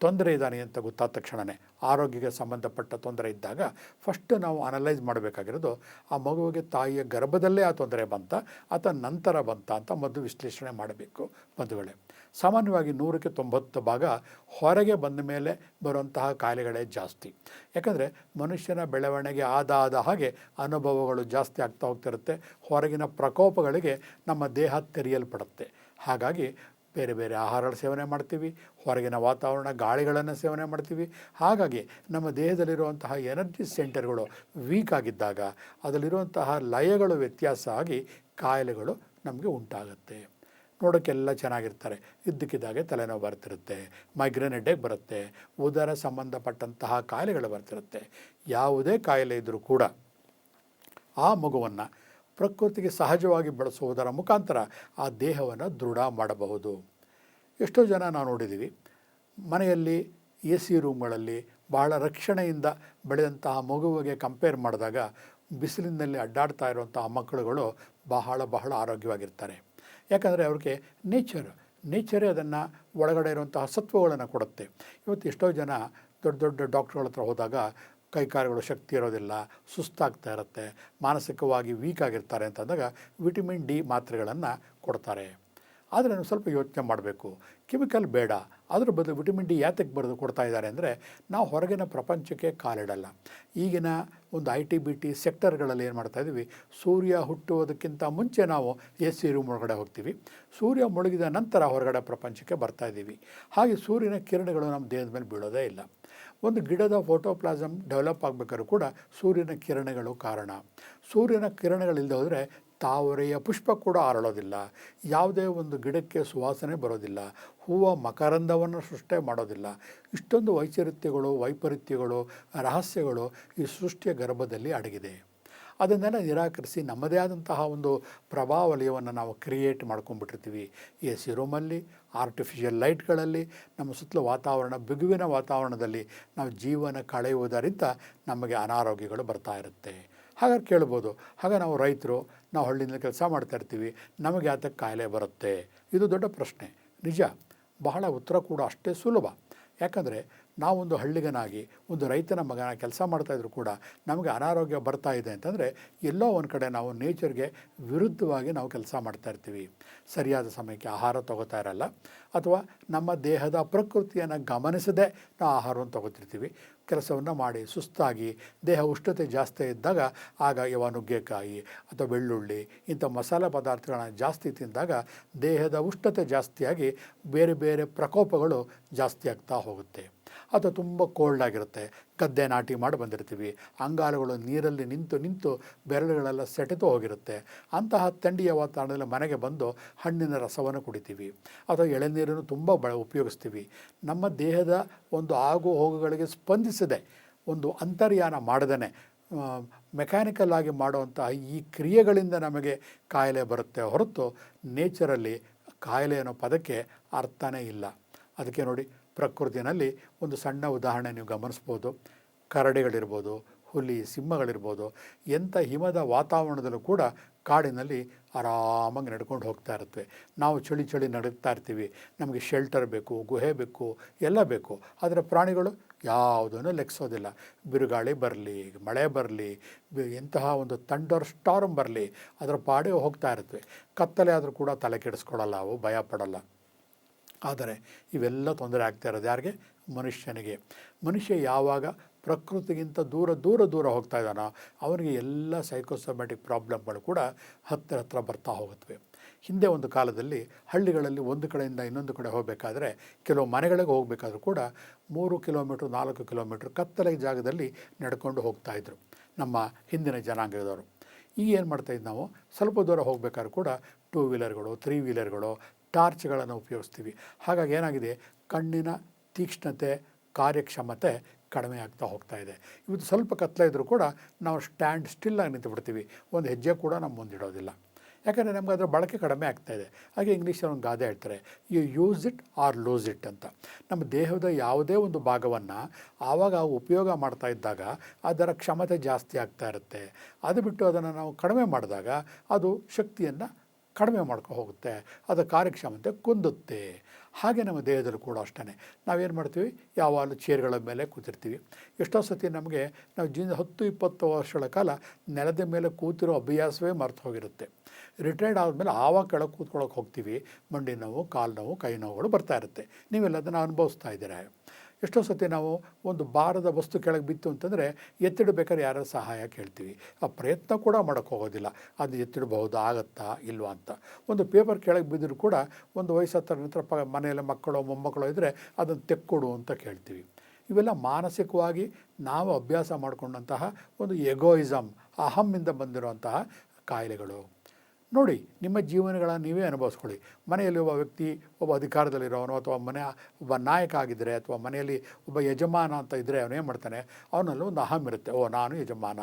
ತೊಂದರೆ ಇದ್ದಾನೆ ಅಂತ ಗೊತ್ತಾದ ತಕ್ಷಣವೇ ಆರೋಗ್ಯಕ್ಕೆ ಸಂಬಂಧಪಟ್ಟ ತೊಂದರೆ ಇದ್ದಾಗ ಫಸ್ಟ್ ನಾವು ಅನಲೈಸ್ ಮಾಡಬೇಕಾಗಿರೋದು, ಆ ಮಗುವಿಗೆ ತಾಯಿಯ ಗರ್ಭದಲ್ಲೇ ಆ ತೊಂದರೆ ಬಂತ ಅಥವಾ ನಂತರ ಬಂತ ಅಂತ ಮೊದಲು ವಿಶ್ಲೇಷಣೆ ಮಾಡಬೇಕು ಬಂಧುಗಳೇ. ಸಾಮಾನ್ಯವಾಗಿ ನೂರಕ್ಕೆ ತೊಂಬತ್ತು ಭಾಗ ಹೊರಗೆ ಬಂದ ಮೇಲೆ ಬರುವಂತಹ ಕಾಯಿಲೆಗಳೇ ಜಾಸ್ತಿ. ಯಾಕಂದರೆ ಮನುಷ್ಯನ ಬೆಳವಣಿಗೆ ಆದಾದ ಆದ ಹಾಗೆ ಅನುಭವಗಳು ಜಾಸ್ತಿ ಆಗ್ತಾ ಹೋಗ್ತಿರುತ್ತೆ. ಹೊರಗಿನ ಪ್ರಕೋಪಗಳಿಗೆ ನಮ್ಮ ದೇಹ ತೆರೆಯಲ್ಪಡುತ್ತೆ. ಹಾಗಾಗಿ ಬೇರೆ ಬೇರೆ ಆಹಾರಗಳ ಸೇವನೆ ಮಾಡ್ತೀವಿ, ಹೊರಗಿನ ವಾತಾವರಣ ಗಾಳಿಗಳನ್ನು ಸೇವನೆ ಮಾಡ್ತೀವಿ. ಹಾಗಾಗಿ ನಮ್ಮ ದೇಹದಲ್ಲಿರುವಂತಹ ಎನರ್ಜಿ ಸೆಂಟರ್ಗಳು ವೀಕ್ ಆಗಿದ್ದಾಗ, ಅದರಲ್ಲಿರುವಂತಹ ಲಯಗಳು ವ್ಯತ್ಯಾಸ ಆಗಿ ಕಾಯಿಲೆಗಳು ನಮಗೆ ಉಂಟಾಗುತ್ತೆ. ನೋಡೋಕ್ಕೆಲ್ಲ ಚೆನ್ನಾಗಿರ್ತಾರೆ. ಇದ್ದಕ್ಕಿದ್ದಾಗೆ ತಲೆನೋವು ಬರ್ತಿರುತ್ತೆ ಮೈಗ್ರೇನ್ ಹೆಡ್ಡೇಕ್ ಬರುತ್ತೆ, ಉದರ ಸಂಬಂಧಪಟ್ಟಂತಹ ಕಾಯಿಲೆಗಳು ಬರ್ತಿರುತ್ತೆ. ಯಾವುದೇ ಕಾಯಿಲೆ ಇದ್ದರೂ ಕೂಡ ಆ ಮಗುವನ್ನು ಪ್ರಕೃತಿಗೆ ಸಹಜವಾಗಿ ಬೆಳೆಸುವುದರ ಮುಖಾಂತರ ಆ ದೇಹವನ್ನು ದೃಢ ಮಾಡಬಹುದು. ಎಷ್ಟೋ ಜನ ನಾವು ನೋಡಿದ್ದೀವಿ ಮನೆಯಲ್ಲಿ ಎ ಸಿ ರೂಮ್ಗಳಲ್ಲಿ ಬಹಳ ರಕ್ಷಣೆಯಿಂದ ಬೆಳೆದಂತಹ ಮಗುವಿಗೆ ಕಂಪೇರ್ ಮಾಡಿದಾಗ, ಬಿಸಿಲಿನಲ್ಲಿ ಅಡ್ಡಾಡ್ತಾ ಇರುವಂತಹ ಮಕ್ಕಳುಗಳು ಬಹಳ ಬಹಳ ಆರೋಗ್ಯವಾಗಿರ್ತಾರೆ. ಯಾಕಂದರೆ ಅವ್ರಿಗೆ ನೇಚರ್, ನೇಚರೇ ಅದನ್ನು ಒಳಗಡೆ ಇರುವಂಥ ಸತ್ವಗಳನ್ನು ಕೊಡುತ್ತೆ. ಇವತ್ತು ಎಷ್ಟೋ ಜನ ದೊಡ್ಡ ದೊಡ್ಡ ಡಾಕ್ಟ್ರುಗಳ ಹತ್ರ ಹೋದಾಗ ಕೈಕಾಲುಗಳು ಶಕ್ತಿ ಇರೋದಿಲ್ಲ, ಸುಸ್ತಾಗ್ತಾ ಇರುತ್ತೆ, ಮಾನಸಿಕವಾಗಿ ವೀಕ್ ಆಗಿರ್ತಾರೆ ಅಂತಂದಾಗ ವಿಟಮಿನ್ ಡಿ ಮಾತ್ರೆಗಳನ್ನು ಕೊಡ್ತಾರೆ. ಆದರೆ ನಾವು ಸ್ವಲ್ಪ ಯೋಚನೆ ಮಾಡಬೇಕು. ಕೆಮಿಕಲ್ ಬೇಡ. ಅದ್ರ ಬದಲು ವಿಟಮಿನ್ ಡಿ ಯಾತಕ್ಕೆ ಬರೆದು ಕೊಡ್ತಾ ಇದ್ದಾರೆ ಅಂದರೆ ನಾವು ಹೊರಗಿನ ಪ್ರಪಂಚಕ್ಕೆ ಕಾಲಿಡಲ್ಲ. ಈಗಿನ ಒಂದು ಐ ಟಿ ಬಿ ಟಿ ಸೆಕ್ಟರ್ಗಳಲ್ಲಿ ಏನು ಮಾಡ್ತಾ ಇದ್ದೀವಿ ಸೂರ್ಯ ಹುಟ್ಟುವುದಕ್ಕಿಂತ ಮುಂಚೆ ನಾವು ಎ ಸಿ ರೂಮ್ ಒಳಗಡೆ ಹೋಗ್ತೀವಿ. ಸೂರ್ಯ ಮುಳುಗಿದ ನಂತರ ಹೊರಗಡೆ ಪ್ರಪಂಚಕ್ಕೆ ಬರ್ತಾ ಇದ್ದೀವಿ ಹಾಗೆ ಸೂರ್ಯನ ಕಿರಣಗಳು ನಮ್ಮ ದೇಹದ ಮೇಲೆ ಬೀಳೋದೇ ಇಲ್ಲ. ಒಂದು ಗಿಡದ ಫೋಟೋಪ್ಲಾಸಮ್ ಡೆವಲಪ್ ಆಗಬೇಕಾದ್ರೂ ಕೂಡ ಸೂರ್ಯನ ಕಿರಣಗಳು ಕಾರಣ. ಸೂರ್ಯನ ಕಿರಣಗಳಿಲ್ಲದೆ ಹೋದರೆ ತಾವರೆಯ ಪುಷ್ಪ ಕೂಡ ಅರಳೋದಿಲ್ಲ. ಯಾವುದೇ ಒಂದು ಗಿಡಕ್ಕೆ ಸುವಾಸನೆ ಬರೋದಿಲ್ಲ. ಹೂವು ಮಕರಂದವನ್ನು ಸೃಷ್ಟಿ ಮಾಡೋದಿಲ್ಲ. ಇಷ್ಟೊಂದು ವೈಚರಿತ್ಯಗಳು, ವೈಪರೀತ್ಯಗಳು, ರಹಸ್ಯಗಳು ಈ ಸೃಷ್ಟಿಯ ಗರ್ಭದಲ್ಲಿ ಅಡಗಿದೆ. ಅದನ್ನೆಲ್ಲ ನಿರಾಕರಿಸಿ ನಮ್ಮದೇ ಆದಂತಹ ಒಂದು ಪ್ರಭಾವಲಯವನ್ನು ನಾವು ಕ್ರಿಯೇಟ್ ಮಾಡ್ಕೊಂಡ್ಬಿಟ್ಟಿರ್ತೀವಿ. ಎ ಸಿ ರೂಮಲ್ಲಿ, ಆರ್ಟಿಫಿಷಿಯಲ್ ಲೈಟ್ಗಳಲ್ಲಿ, ನಮ್ಮ ಸುತ್ತಲೂ ವಾತಾವರಣ, ಬಿಗುವಿನ ವಾತಾವರಣದಲ್ಲಿ ನಾವು ಜೀವನ ಕಳೆಯುವುದರಿಂದ ನಮಗೆ ಅನಾರೋಗ್ಯಗಳು ಬರ್ತಾ ಇರುತ್ತೆ. ಹಾಗಾಗಿ ಕೇಳ್ಬೋದು. ಹಾಗೆ ನಾವು ರೈತರು, ನಾವು ಹಳ್ಳಿಯಿಂದ ಕೆಲಸ ಮಾಡ್ತಾ ಇರ್ತೀವಿ, ನಮಗೆ ಯಾತಕ್ಕೆ ಕಾಯಿಲೆ ಬರುತ್ತೆ. ಇದು ದೊಡ್ಡ ಪ್ರಶ್ನೆ. ನಿಜ, ಬಹಳ ಉತ್ತರ ಕೂಡ ಅಷ್ಟೇ ಸುಲಭ. ಯಾಕಂದರೆ ನಾವೊಂದು ಹಳ್ಳಿಗನಾಗಿ, ಒಂದು ರೈತನ ಮಗನ ಕೆಲಸ ಮಾಡ್ತಾಯಿದ್ರು ಕೂಡ ನಮಗೆ ಅನಾರೋಗ್ಯ ಬರ್ತಾ ಇದೆ ಅಂತಂದರೆ ಎಲ್ಲೋ ಒಂದು ಕಡೆ ನಾವು ನೇಚರ್ಗೆ ವಿರುದ್ಧವಾಗಿ ನಾವು ಕೆಲಸ ಮಾಡ್ತಾ ಇರ್ತೀವಿ. ಸರಿಯಾದ ಸಮಯಕ್ಕೆ ಆಹಾರ ತಗೋತಾ ಇರಲ್ಲ, ಅಥವಾ ನಮ್ಮ ದೇಹದ ಪ್ರಕೃತಿಯನ್ನು ಗಮನಿಸದೆ ನಾವು ಆಹಾರವನ್ನು ತಗೋತಿರ್ತೀವಿ. ಕೆಲಸವನ್ನು ಮಾಡಿ, ಸುಸ್ತಾಗಿ, ದೇಹ ಉಷ್ಣತೆ ಜಾಸ್ತಿ ಇದ್ದಾಗ ಆಗ ಯಾವ ನುಗ್ಗೆಕಾಯಿ ಅಥವಾ ಬೆಳ್ಳುಳ್ಳಿ ಇಂಥ ಮಸಾಲೆ ಪದಾರ್ಥಗಳನ್ನ ಜಾಸ್ತಿ ತಿಂದಾಗ ದೇಹದ ಉಷ್ಣತೆ ಜಾಸ್ತಿಯಾಗಿ ಬೇರೆ ಬೇರೆ ಪ್ರಕೋಪಗಳು ಜಾಸ್ತಿ ಆಗ್ತಾ ಹೋಗುತ್ತೆ. ಅಥವಾ ತುಂಬ ಕೋಲ್ಡ್ ಆಗಿರುತ್ತೆ. ಗದ್ದೆ ನಾಟಿ ಮಾಡಿ ಬಂದಿರ್ತೀವಿ. ಅಂಗಾಲುಗಳು ನೀರಲ್ಲಿ ನಿಂತು ನಿಂತು ಬೆರಳುಗಳೆಲ್ಲ ಸೆಟೆತು ಹೋಗಿರುತ್ತೆ. ಅಂತಹ ಥಂಡಿಯ ವಾತಾವರಣದಲ್ಲಿ ಮನೆಗೆ ಬಂದು ಹಣ್ಣಿನ ರಸವನ್ನು ಕುಡಿತೀವಿ. ಅಥವಾ ಎಳೆನೀರನ್ನು ತುಂಬ ಬಳ ಉಪಯೋಗಿಸ್ತೀವಿ. ನಮ್ಮ ದೇಹದ ಒಂದು ಆಗು ಹೋಗುಗಳಿಗೆ ಸ್ಪಂದಿಸದೆ ಒಂದು ಅಂತರ್ಯಾನ ಮಾಡದೇ ಮೆಕ್ಯಾನಿಕಲ್ ಆಗಿ ಮಾಡುವಂತಹ ಈ ಕ್ರಿಯೆಗಳಿಂದ ನಮಗೆ ಕಾಯಿಲೆ ಬರುತ್ತೆ ಹೊರತು ನೇಚರಲ್ಲಿ ಕಾಯಿಲೆ ಅನ್ನೋ ಪದಕ್ಕೆ ಅರ್ಥನೇ ಇಲ್ಲ. ಅದಕ್ಕೆ ನೋಡಿ ಪ್ರಕೃತಿನಲ್ಲಿ ಒಂದು ಸಣ್ಣ ಉದಾಹರಣೆ ನೀವು ಗಮನಿಸ್ಬೋದು. ಕರಡಿಗಳಿರ್ಬೋದು, ಹುಲಿ, ಸಿಂಹಗಳಿರ್ಬೋದು, ಎಂಥ ಹಿಮದ ವಾತಾವರಣದಲ್ಲೂ ಕೂಡ ಕಾಡಿನಲ್ಲಿ ಆರಾಮಾಗಿ ನಡ್ಕೊಂಡು ಹೋಗ್ತಾ ಇರ್ತವೆ ನಾವು ಚಳಿ ಚಳಿ ನಡುಗ್ತಾ ಇರ್ತೀವಿ. ನಮಗೆ ಶೆಲ್ಟರ್ ಬೇಕು, ಗುಹೆ ಬೇಕು, ಎಲ್ಲ ಬೇಕು. ಆದರೆ ಪ್ರಾಣಿಗಳು ಯಾವುದನ್ನು ಲೆಕ್ಕಿಸೋದಿಲ್ಲ ಬಿರುಗಾಳಿ ಬರಲಿ, ಮಳೆ ಬರಲಿ ಎಂತಹ ಒಂದು ತಂಡರ್ ಸ್ಟಾರ್ಮ್ ಬರಲಿ, ಅದರ ಪಾಡೇ ಹೋಗ್ತಾ ಇರ್ತವೆ ಕತ್ತಲೆ ಆದರೂ ಕೂಡ ತಲೆ ಕೆಡಿಸ್ಕೊಳ್ಳಲ್ಲ ಅವು, ಭಯ ಪಡಲ್ಲ. ಆದರೆ ಇವೆಲ್ಲ ತೊಂದರೆ ಆಗ್ತಾ ಇರೋದು. ಯಾರಿಗೆ? ಮನುಷ್ಯನಿಗೆ. ಮನುಷ್ಯ ಯಾವಾಗ ಪ್ರಕೃತಿಗಿಂತ ದೂರ ದೂರ ದೂರ ಹೋಗ್ತಾ ಇದ್ದಾನೋ ಅವನಿಗೆ ಎಲ್ಲ ಸೈಕೋಸೊಮ್ಯಾಟಿಕ್ ಪ್ರಾಬ್ಲಮ್ಗಳು ಕೂಡ ಹತ್ತಿರ ಹತ್ತಿರ ಬರ್ತಾ ಹೋಗುತ್ತವೆ. ಹಿಂದೆ ಒಂದು ಕಾಲದಲ್ಲಿ ಹಳ್ಳಿಗಳಲ್ಲಿ ಒಂದು ಕಡೆಯಿಂದ ಇನ್ನೊಂದು ಕಡೆ ಹೋಗಬೇಕಾದ್ರೆ ಕೆಲವು ಮನೆಗಳಿಗೆ ಹೋಗಬೇಕಾದ್ರೂ ಕೂಡ ಮೂರು ಕಿಲೋಮೀಟ್ರ್, ನಾಲ್ಕು ಕಿಲೋಮೀಟ್ರ್ ಕತ್ತಲೆ ಜಾಗದಲ್ಲಿ ನಡ್ಕೊಂಡು ಹೋಗ್ತಾಯಿದ್ರು ನಮ್ಮ ಹಿಂದಿನ ಜನಾಂಗದವರು. ಈಗ ಏನು ಮಾಡ್ತಾಯಿದ್ದು ನಾವು? ಸ್ವಲ್ಪ ದೂರ ಹೋಗಬೇಕಾದ್ರೂ ಕೂಡ ಟೂ ವೀಲರ್ಗಳು ತ್ರೀ ವೀಲರ್ಗಳು ಟಾರ್ಚ್ಗಳನ್ನು ಉಪಯೋಗಿಸ್ತೀವಿ. ಹಾಗಾಗಿ ಏನಾಗಿದೆ? ಕಣ್ಣಿನ ತೀಕ್ಷ್ಣತೆ, ಕಾರ್ಯಕ್ಷಮತೆ ಕಡಿಮೆ ಆಗ್ತಾ ಹೋಗ್ತಾ ಇದೆ. ಇವತ್ತು ಸ್ವಲ್ಪ ಕತ್ತಲೆ ಇದ್ದರೂ ಕೂಡ ನಾವು ಸ್ಟ್ಯಾಂಡ್ ಸ್ಟಿಲ್ಲಾಗಿ ನಿಂತು ಬಿಡ್ತೀವಿ ಒಂದು ಹೆಜ್ಜೆ ಕೂಡ ನಮ್ಮ ಮುಂದಿಡೋದಿಲ್ಲ ಯಾಕಂದರೆ ನಮ್ಗೆ ಅದರ ಬಳಕೆ ಕಡಿಮೆ ಆಗ್ತಾ ಇದೆ. ಹಾಗೆ ಇಂಗ್ಲೀಷಲ್ಲಿ ಒಂದು ಗಾದೆ ಹೇಳ್ತಾರೆ you use it or lose it ಅಂತ. ನಮ್ಮ ದೇಹದ ಯಾವುದೇ ಒಂದು ಭಾಗವನ್ನು ಆವಾಗ ಉಪಯೋಗ ಮಾಡ್ತಾ ಇದ್ದಾಗ ಅದರ ಕ್ಷಮತೆ ಜಾಸ್ತಿ ಆಗ್ತಾ ಇರುತ್ತೆ. ಅದು ಬಿಟ್ಟು ಅದನ್ನು ನಾವು ಕಡಿಮೆ ಮಾಡಿದಾಗ ಅದು ಶಕ್ತಿಯನ್ನು ಕಡಿಮೆ ಮಾಡ್ಕೊ ಹೋಗುತ್ತೆ, ಅದು ಕಾರ್ಯಕ್ಷಮತೆ ಕುಂದುತ್ತೆ. ಹಾಗೆ ನಮ್ಮ ದೇಹದಲ್ಲೂ ಕೂಡ ಅಷ್ಟೇ ನಾವೇನು ಮಾಡ್ತೀವಿ? ಯಾವಾಗಲೂ ಚೇರ್ಗಳ ಮೇಲೆ ಕೂತಿರ್ತೀವಿ. ಎಷ್ಟೋ ಸತಿ ನಮಗೆ ನಾವು ಜೀವನ ಹತ್ತು, ಇಪ್ಪತ್ತು ವರ್ಷಗಳ ಕಾಲ ನೆಲದ ಮೇಲೆ ಕೂತಿರೋ ಅಭ್ಯಾಸವೇ ಮರೆತು ಹೋಗಿರುತ್ತೆ. ರಿಟೈರ್ಡ್ ಆದಮೇಲೆ ಆವಾಗ ಕೆಳಗೆ ಕೂತ್ಕೊಳ್ಳೋಕೆ ಹೋಗ್ತೀವಿ. ಮಂಡಿ ನೋವು, ಕಾಲು ನೋವು, ಕೈ ನೋವುಗಳು ಬರ್ತಾ ಇರುತ್ತೆ. ನೀವೆಲ್ಲ ಅದನ್ನು ಅನುಭವಿಸ್ತಾ ಇದ್ದೀರಾ? ಎಷ್ಟೋ ಸತಿ ನಾವು ಒಂದು ಭಾರದ ವಸ್ತು ಕೆಳಗೆ ಬಿತ್ತು ಅಂತಂದರೆ ಎತ್ತಿಡಬೇಕಾದ್ರೆ ಯಾರ ಸಹಾಯ ಕೇಳ್ತೀವಿ. ಆ ಪ್ರಯತ್ನ ಕೂಡ ಮಾಡೋಕ್ಕೆ ಹೋಗೋದಿಲ್ಲ. ಅದು ಎತ್ತಿಡಬಹುದು, ಆಗುತ್ತಾ ಇಲ್ವಾ ಅಂತ. ಒಂದು ಪೇಪರ್ ಕೆಳಗೆ ಬಿದ್ದರೂ ಕೂಡ ಒಂದು ವಯಸ್ಸತ್ತರ ನಂತರ ಪ ಮನೆಯಲ್ಲಿ ಮಕ್ಕಳು, ಮೊಮ್ಮಕ್ಕಳು ಇದ್ದರೆ ಅದನ್ನು ತೆಕ್ಕೊಡು ಅಂತ ಕೇಳ್ತೀವಿ. ಇವೆಲ್ಲ ಮಾನಸಿಕವಾಗಿ ನಾವು ಅಭ್ಯಾಸ ಮಾಡಿಕೊಂಡಂತಹ ಒಂದು ಎಗೋಯಿಸಮ್ ಅಹಮ್ಮಿಂದ ಬಂದಿರುವಂತಹ ಕಾಯಿಲೆಗಳು. ನೋಡಿ, ನಿಮ್ಮ ಜೀವನಗಳನ್ನು ನೀವೇ ಅನುಭವಿಸ್ಕೊಳ್ಳಿ. ಮನೆಯಲ್ಲಿ ಒಬ್ಬ ವ್ಯಕ್ತಿ, ಒಬ್ಬ ಅಧಿಕಾರದಲ್ಲಿರೋನು ಅಥವಾ ಮನೆ, ಒಬ್ಬ ನಾಯಕ ಆಗಿದ್ದರೆ ಅಥವಾ ಮನೆಯಲ್ಲಿ ಒಬ್ಬ ಯಜಮಾನ ಅಂತ ಇದ್ದರೆ ಅವನೇನು ಮಾಡ್ತಾನೆ? ಅವನಲ್ಲಿ ಒಂದು ಅಹಂ ಇರುತ್ತೆ. ಓ, ನಾನು ಯಜಮಾನ.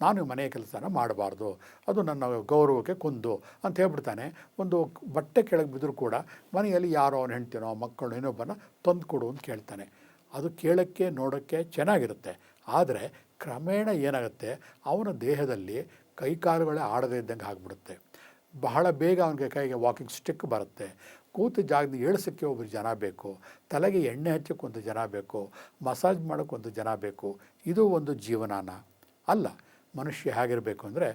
ನಾನು ಮನೆಯ ಕೆಲಸನ ಮಾಡಬಾರ್ದು. ಅದು ನನ್ನ ಗೌರವಕ್ಕೆ ಕುಂದು ಅಂತ ಹೇಳ್ಬಿಡ್ತಾನೆ. ಒಂದು ಬಟ್ಟೆ ಕೆಳಗೆ ಬಿದ್ದರೂ ಕೂಡ ಮನೆಯಲ್ಲಿ ಯಾರೋ ಅವನ ಹೆಂಡ್ತಿನೋ, ಮಕ್ಕಳು ಇನ್ನೊಬ್ಬನ ತಂದು ಕೊಡು ಅಂತ ಕೇಳ್ತಾನೆ. ಅದು ಕೇಳೋಕ್ಕೆ, ನೋಡೋಕ್ಕೆ ಚೆನ್ನಾಗಿರುತ್ತೆ. ಆದರೆ ಕ್ರಮೇಣ ಏನಾಗುತ್ತೆ? ಅವನ ದೇಹದಲ್ಲಿ ಕೈಕಾಲುಗಳೇ ಆಡದೇ ಇದ್ದಂಗೆ ಆಗಿಬಿಡುತ್ತೆ. ಬಹಳ ಬೇಗ ಅವನಿಗೆ ಕೈಗೆ ವಾಕಿಂಗ್ ಸ್ಟಿಕ್ ಬರುತ್ತೆ. ಕೂತು ಜಾಗದಿಂದ ಏಳ್ಸೋಕ್ಕೆ ಒಬ್ಬರು ಜನ ಬೇಕು. ತಲೆಗೆ ಎಣ್ಣೆ ಹಚ್ಚಕ್ಕೊಂದು ಜನ ಬೇಕು. ಮಸಾಜ್ ಮಾಡೋಕ್ಕೊಂದು ಜನ ಬೇಕು. ಇದು ಒಂದು ಜೀವನಾನ. ಅಲ್ಲ, ಮನುಷ್ಯ ಹೇಗಿರಬೇಕು ಅಂದರೆ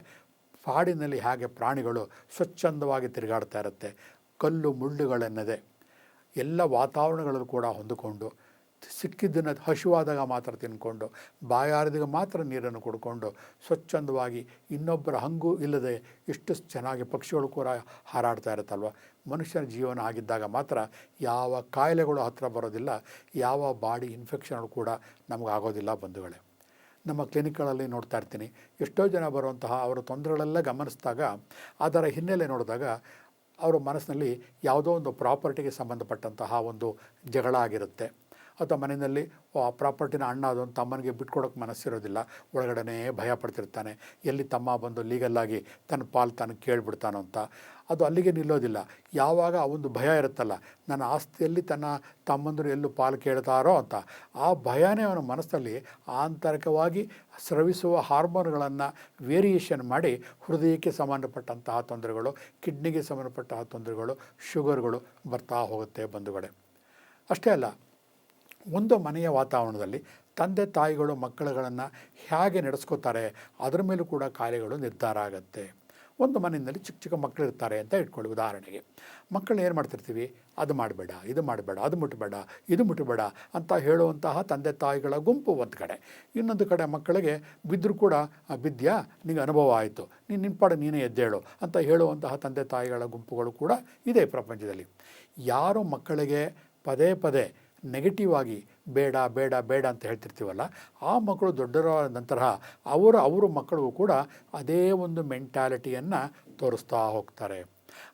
ಕಾಡಿನಲ್ಲಿ ಹೇಗೆ ಪ್ರಾಣಿಗಳು ಸ್ವಚ್ಛಂದವಾಗಿ ತಿರುಗಾಡ್ತಾ ಇರುತ್ತೆ. ಕಲ್ಲು ಮುಳ್ಳುಗಳೆನ್ನದೆ. ಎಲ್ಲ ವಾತಾವರಣಗಳಲ್ಲೂ ಕೂಡ ಹೊಂದಿಕೊಂಡು ಸಿಕ್ಕಿದ್ದನ್ನು ಹಸಿವಾದಾಗ ಮಾತ್ರ ತಿನ್ಕೊಂಡು, ಬಾಯಾರಿದಾಗ ಮಾತ್ರ ನೀರನ್ನು ಕುಡ್ಕೊಂಡು, ಸ್ವಚ್ಛಂದವಾಗಿ ಇನ್ನೊಬ್ಬರ ಹಂಗು ಇಲ್ಲದೆ ಎಷ್ಟು ಚೆನ್ನಾಗಿ ಪಕ್ಷಿಗಳು ಕೂಡ ಹಾರಾಡ್ತಾ ಇರುತ್ತಲ್ವ? ಮನುಷ್ಯನ ಜೀವನ ಆಗಿದ್ದಾಗ ಮಾತ್ರ ಯಾವ ಕಾಯಿಲೆಗಳು ಹತ್ತಿರ ಬರೋದಿಲ್ಲ, ಯಾವ ಬಾಡಿ ಇನ್ಫೆಕ್ಷನ್ಗಳು ಕೂಡ ನಮಗಾಗೋದಿಲ್ಲ ಬಂಧುಗಳೇ. ನಮ್ಮ ಕ್ಲಿನಿಕ್ಗಳಲ್ಲಿ ನೋಡ್ತಾ ಇರ್ತೀನಿ, ಎಷ್ಟೋ ಜನ ಬರುವಂತಹ ಅವರ ತೊಂದರೆಗಳೆಲ್ಲ ಗಮನಿಸಿದಾಗ, ಅದರ ಹಿನ್ನೆಲೆ ನೋಡಿದಾಗ ಅವರ ಮನಸ್ಸಿನಲ್ಲಿ ಯಾವುದೋ ಒಂದು ಪ್ರಾಪರ್ಟಿಗೆ ಸಂಬಂಧಪಟ್ಟಂತಹ ಒಂದು ಜಗಳ ಆಗಿರುತ್ತೆ. ಅಥವಾ ಮನೆಯಲ್ಲಿ ಆ ಪ್ರಾಪರ್ಟಿನ ಅಣ್ಣ ಅದೊಂದು ತಮ್ಮನಿಗೆ ಬಿಟ್ಕೊಡೋಕೆ ಮನಸ್ಸಿರೋದಿಲ್ಲ ಒಳಗಡೆ ಭಯ ಪಡ್ತಿರ್ತಾನೆ. ಎಲ್ಲಿ ತಮ್ಮ ಬಂದು ಲೀಗಲ್ಲಾಗಿ ತನ್ನ ಪಾಲು ತಾನು ಕೇಳಿಬಿಡ್ತಾನೋ ಅಂತ. ಅದು ಅಲ್ಲಿಗೆ ನಿಲ್ಲೋದಿಲ್ಲ. ಯಾವಾಗ ಆ ಒಂದು ಭಯ ಇರುತ್ತಲ್ಲ, ನನ್ನ ಆಸ್ತಿಯಲ್ಲಿ ತನ್ನ ತಮ್ಮಂದರು ಎಲ್ಲೂ ಪಾಲು ಕೇಳ್ತಾರೋ ಅಂತ. ಆ ಭಯನೇ ಅವನ ಮನಸ್ಸಲ್ಲಿ ಆಂತರಿಕವಾಗಿ ಸ್ರವಿಸುವ ಹಾರ್ಮೋನ್ಗಳನ್ನು ವೇರಿಯೇಷನ್ ಮಾಡಿ ಹೃದಯಕ್ಕೆ ಸಂಬಂಧಪಟ್ಟಂತಹ ತೊಂದರೆಗಳು ಕಿಡ್ನಿಗೆ ಸಂಬಂಧಪಟ್ಟಂತಹ ತೊಂದರೆಗಳು ಶುಗರ್ಗಳು ಬರ್ತಾ ಹೋಗುತ್ತೆ ಬಂಧುಗಳೇ. ಅಷ್ಟೇ ಅಲ್ಲ ಒಂದು ಮನೆಯ ವಾತಾವರಣದಲ್ಲಿ ತಂದೆ ತಾಯಿಗಳು ಮಕ್ಕಳುಗಳನ್ನು ಹೇಗೆ ನಡೆಸ್ಕೋತಾರೆ ಅದರ ಮೇಲೂ ಕೂಡ ಕಾರ್ಯಗಳು ನಿರ್ಧಾರ ಆಗುತ್ತೆ. ಒಂದು ಮನೆಯಲ್ಲಿ ಚಿಕ್ಕ ಚಿಕ್ಕ ಮಕ್ಕಳು ಇರ್ತಾರೆ ಅಂತ ಇಟ್ಕೊಳ್ಳಿ ಉದಾಹರಣೆಗೆ. ಮಕ್ಕಳನ್ನ ಏನು ಮಾಡ್ತಿರ್ತೀವಿ? ಅದು ಮಾಡಬೇಡ ಇದು ಮಾಡಬೇಡ ಅದು ಮುಟ್ಟಬೇಡ ಇದು ಮುಟ್ಟಬೇಡ ಅಂತ ಹೇಳುವಂತಹ ತಂದೆ ತಾಯಿಗಳ ಗುಂಪು ಒಂದು ಕಡೆ. ಇನ್ನೊಂದು ಕಡೆ ಮಕ್ಕಳಿಗೆ ಬಿದ್ದರೂ ಕೂಡ "ಆ, ಬಿದ್ಯಾ ನಿಂಗೆ ಅನುಭವ ಆಯಿತು ನೀನು ನಿನ್ಪಾಡು ನೀನೇ ಎದ್ದೇಳು ಅಂತ ಹೇಳುವಂತಹ ತಂದೆ ತಾಯಿಗಳ ಗುಂಪುಗಳು ಕೂಡ ಇದೆ ಪ್ರಪಂಚದಲ್ಲಿ. ಯಾರು ಮಕ್ಕಳಿಗೆ ಪದೇ ಪದೇ ನೆಗೆಟಿವ್ ಆಗಿ ಬೇಡ ಬೇಡ ಬೇಡ ಅಂತ ಹೇಳ್ತಿರ್ತೀವಲ್ಲ, ಆ ಮಕ್ಕಳು ದೊಡ್ಡರಾದ ನಂತರ ಅವರ ಅವರ ಮಕ್ಕಳಿಗೂ ಕೂಡ ಅದೇ ಒಂದು ಮೆಂಟ್ಯಾಲಿಟಿಯನ್ನು ತೋರಿಸ್ತಾ ಹೋಗ್ತಾರೆ.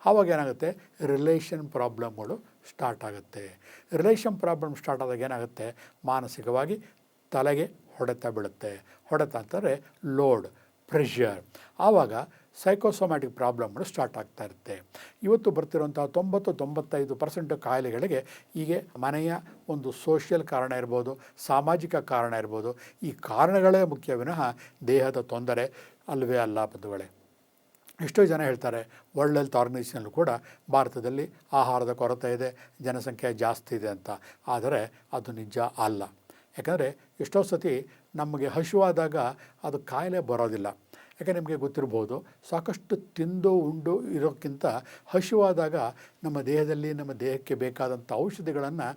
ಆವಾಗ ಏನಾಗುತ್ತೆ? ರಿಲೇಷನ್ ಪ್ರಾಬ್ಲಮ್ಗಳು ಸ್ಟಾರ್ಟ್ ಆಗುತ್ತೆ. ರಿಲೇಷನ್ ಪ್ರಾಬ್ಲಮ್ ಸ್ಟಾರ್ಟ್ ಆದಾಗ ಏನಾಗುತ್ತೆ? ಮಾನಸಿಕವಾಗಿ ತಲೆಗೆ ಹೊಡೆತ ಬೀಳುತ್ತೆ. ಹೊಡೆತ ಅಂತಂದರೆ ಲೋಡ್ ಪ್ರೆಷರ್ ಆವಾಗ ಸೈಕೋಸೊಮ್ಯಾಟಿಕ್ ಪ್ರಾಬ್ಲಮ್ಗಳು ಸ್ಟಾರ್ಟ್ ಆಗ್ತಾ ಇರುತ್ತೆ. ಇವತ್ತು ಬರ್ತಿರುವಂಥ ತೊಂಬತ್ತು, ತೊಂಬತ್ತೈದು ಪರ್ಸೆಂಟ್ ಕಾಯಿಲೆಗಳಿಗೆ ಹೀಗೆ ಮನೆಯ ಒಂದು ಸೋಷಿಯಲ್ ಕಾರಣ ಇರ್ಬೋದು, ಸಾಮಾಜಿಕ ಕಾರಣ ಇರ್ಬೋದು, ಈ ಕಾರಣಗಳೇ ಮುಖ್ಯ ವಿನಃ ದೇಹದ ತೊಂದರೆ, ಅಲ್ವೇ ಅಲ್ಲ ಬಂಧುಗಳೇ. ಎಷ್ಟೋ ಜನ ಹೇಳ್ತಾರೆ ವರ್ಲ್ಡ್ ಹೆಲ್ತ್ ಆರ್ಗನೈಸೇಷನಲ್ಲೂ ಕೂಡ ಭಾರತದಲ್ಲಿ ಆಹಾರದ ಕೊರತೆ ಇದೆ, ಜನಸಂಖ್ಯೆ ಜಾಸ್ತಿ ಇದೆ ಅಂತ. ಆದರೆ ಅದು ನಿಜ ಅಲ್ಲ. ಯಾಕಂದರೆ ಎಷ್ಟೋ ಸತಿ ನಮಗೆ ಹಸಿವಾದಾಗ ಅದು ಕಾಯಿಲೆ ಬರೋದಿಲ್ಲ. ಯಾಕೆ ನಿಮಗೆ ಗೊತ್ತಿರ್ಬೋದು, ಸಾಕಷ್ಟು ತಿಂದು ಉಂಡು ಇರೋಕ್ಕಿಂತ ಹಸಿವಾದಾಗ ನಮ್ಮ ದೇಹದಲ್ಲಿ, ನಮ್ಮ ದೇಹಕ್ಕೆ ಬೇಕಾದಂಥ ಔಷಧಿಗಳನ್ನು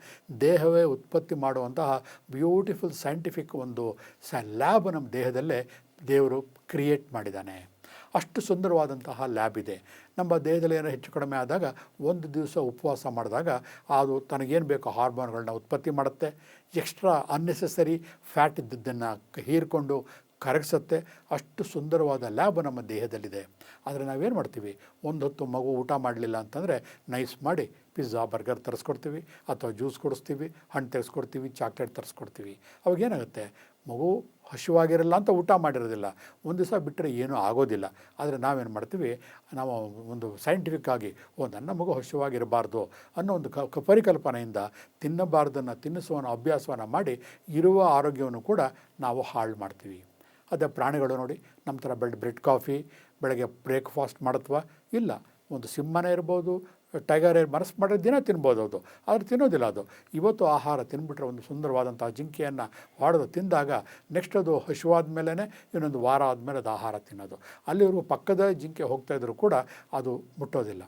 ದೇಹವೇ ಉತ್ಪತ್ತಿ ಮಾಡುವಂತಹ ಬ್ಯೂಟಿಫುಲ್ ಸೈಂಟಿಫಿಕ್ ಒಂದು ಸ ಲ್ಯಾಬ್ ನಮ್ಮ ದೇಹದಲ್ಲೇ ದೇವರು ಕ್ರಿಯೇಟ್ ಮಾಡಿದ್ದಾನೆ. ಅಷ್ಟು ಸುಂದರವಾದಂತಹ ಲ್ಯಾಬ್ ಇದೆ. ನಮ್ಮ ದೇಹದಲ್ಲಿ ಏನೋ ಹೆಚ್ಚು ಕಡಿಮೆ ಆದಾಗ ಒಂದು ದಿವಸ ಉಪವಾಸ ಮಾಡಿದಾಗ ಅದು ತನಗೇನು ಬೇಕೋ ಹಾರ್ಮೋನ್ಗಳನ್ನ ಉತ್ಪತ್ತಿ ಮಾಡುತ್ತೆ. ಎಕ್ಸ್ಟ್ರಾ ಅನ್ನೆಸೆಸರಿ ಫ್ಯಾಟ್ ಇದ್ದದ್ದನ್ನು ಹೀರ್ಕೊಂಡು ಕರಗಿಸುತ್ತೆ. ಅಷ್ಟು ಸುಂದರವಾದ ಲ್ಯಾಬ್ ನಮ್ಮ ದೇಹದಲ್ಲಿದೆ. ಆದರೆ ನಾವೇನು ಮಾಡ್ತೀವಿ? ಒಂದು ಹೊತ್ತು ಮಗು ಊಟ ಮಾಡಲಿಲ್ಲ ಅಂತಂದರೆ ನೈಸ್ ಮಾಡಿ ಪಿಜ್ಜಾ, ಬರ್ಗರ್ ತರಿಸ್ಕೊಡ್ತೀವಿ ಅಥವಾ ಜ್ಯೂಸ್ ಕೊಡಿಸ್ತೀವಿ, ಹಣ್ಣು ತೆಗೆಸ್ಕೊಡ್ತೀವಿ, ಚಾಕ್ಲೇಟ್ ತರಿಸ್ಕೊಡ್ತೀವಿ. ಅವಾಗ ಏನಾಗುತ್ತೆ? ಮಗು ಹಸಿವಾಗಿರಲ್ಲ ಅಂತ ಊಟ ಮಾಡಿರೋದಿಲ್ಲ. ಒಂದು ದಿವಸ ಬಿಟ್ಟರೆ ಏನೂ ಆಗೋದಿಲ್ಲ. ಆದರೆ ನಾವೇನು ಮಾಡ್ತೀವಿ? ನಾವು ಒಂದು ಸೈಂಟಿಫಿಕ್ಕಾಗಿ ಓ, ನನ್ನ ಮಗು ಹಸಿವಾಗಿರಬಾರ್ದು ಅನ್ನೋ ಒಂದು ಕ- ಪರಿಕಲ್ಪನೆಯಿಂದ ತಿನ್ನಬಾರ್ದನ್ನು ತಿನ್ನಿಸುವ ಅಭ್ಯಾಸವನ್ನು ಮಾಡಿ ಇರುವ ಆರೋಗ್ಯವನ್ನು ಕೂಡ ನಾವು ಹಾಳು ಮಾಡ್ತೀವಿ. ಅದೇ ಪ್ರಾಣಿಗಳು ನೋಡಿ, ನಮ್ಮ ಥರ ಬೆಳ್ ಬ್ರೆಡ್ ಕಾಫಿ, ಬೆಳಗ್ಗೆ ಬ್ರೇಕ್ಫಾಸ್ಟ್ ಮಾಡತ್ವ? ಇಲ್ಲ. ಒಂದು ಸಿಂಹನೇ ಇರ್ಬೋದು, ಟೈಗರ್ ಮನಸ್ಸು ಮಾಡಿದ್ರೆ ದಿನ ತಿನ್ಬೋದು ಅದು. ಆದರೆ ತಿನ್ನೋದಿಲ್ಲ ಅದು. ಇವತ್ತು ಆಹಾರ ತಿನ್ಬಿಟ್ರೆ ಒಂದು ಸುಂದರವಾದಂಥ ಜಿಂಕೆಯನ್ನು ಹೊಡೆದು ತಿಂದಾಗ ನೆಕ್ಸ್ಟ್ ಅದು ಹಸಿವಾದ ಮೇಲೇ ಇನ್ನೊಂದು ವಾರ ಆದಮೇಲೆ ಅದು ಆಹಾರ ತಿನ್ನೋದು. ಅಲ್ಲಿವರೆಗೂ ಪಕ್ಕದ ಜಿಂಕೆ ಹೋಗ್ತಾ ಇದ್ದರೂ ಕೂಡ ಅದು ಮುಟ್ಟೋದಿಲ್ಲ.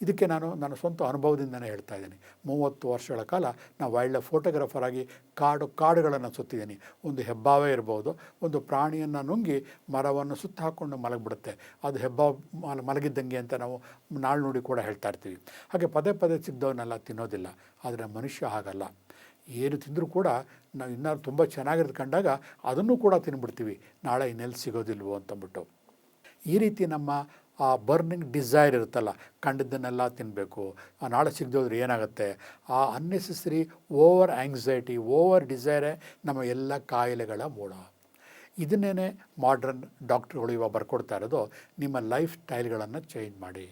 ಇದಕ್ಕೆ ನಾನು ನನ್ನ ಸ್ವಂತ ಅನುಭವದಿಂದನೇ ಹೇಳ್ತಾ ಇದ್ದೀನಿ. ಮೂವತ್ತು ವರ್ಷಗಳ ಕಾಲ ನಾನು ವೈಲ್ಡ್ ಲೈಫ್ ಫೋಟೋಗ್ರಾಫರ್ ಆಗಿ ಕಾಡು, ಕಾಡುಗಳನ್ನು ಸುತ್ತಿದ್ದೀನಿ. ಒಂದು ಹೆಬ್ಬಾವೇ ಇರ್ಬೋದು, ಒಂದು ಪ್ರಾಣಿಯನ್ನು ನುಂಗಿ ಮರವನ್ನು ಸುತ್ತ ಹಾಕ್ಕೊಂಡು ಮಲಗಿಬಿಡುತ್ತೆ. ಅದು ಹೆಬ್ಬಾವ ಮಲ, ಮಲಗಿದ್ದಂಗೆ ಅಂತ ನಾವು ನಾಳು ನೋಡಿ ಕೂಡ ಹೇಳ್ತಾ ಇರ್ತೀವಿ. ಹಾಗೆ ಪದೇ ಪದೇ ಸಿಗ್ದವನ್ನೆಲ್ಲ ತಿನ್ನೋದಿಲ್ಲ. ಆದರೆ ಮನುಷ್ಯ ಹಾಗಲ್ಲ. ಏನು ತಿಂದರೂ ಕೂಡ ನಾವು ಇನ್ನೂ ತುಂಬ ಚೆನ್ನಾಗಿರೋದು ಕಂಡಾಗ ಅದನ್ನು ಕೂಡ ತಿನ್ಬಿಡ್ತೀವಿ. ನಾಳೆ ಇನ್ನೆಲ್ಲಿ ಸಿಗೋದಿಲ್ವೋ ಅಂತಂದ್ಬಿಟ್ಟು. ಈ ರೀತಿ ನಮ್ಮ ಆ ಬರ್ನಿಂಗ್ ಡಿಸೈರ್ ಇರುತ್ತಲ್ಲ, ಕಂಡಿದ್ದನ್ನೆಲ್ಲ ತಿನ್ನಬೇಕು ನಾಳೆ ಸಿಗದೋದ್ರೆ ಏನಾಗುತ್ತೆ? ಆ ಅನ್ನೆಸೆಸರಿ ಓವರ್ ಆ್ಯಂಗ್ಸೈಟಿ ಓವರ್ ಡಿಸೈರೇ ನಮ್ಮ ಎಲ್ಲ ಕಾಯಿಲೆಗಳ ಮೂಲ ಇದನ್ನೇ ಮಾಡ್ರನ್ ಡಾಕ್ಟ್ರುಗಳು ಇವಾಗ ಬರ್ಕೊಡ್ತಾ ಇರೋದು, ನಿಮ್ಮ ಲೈಫ್ ಸ್ಟೈಲ್ಗಳನ್ನು ಚೇಂಜ್ ಮಾಡಿ.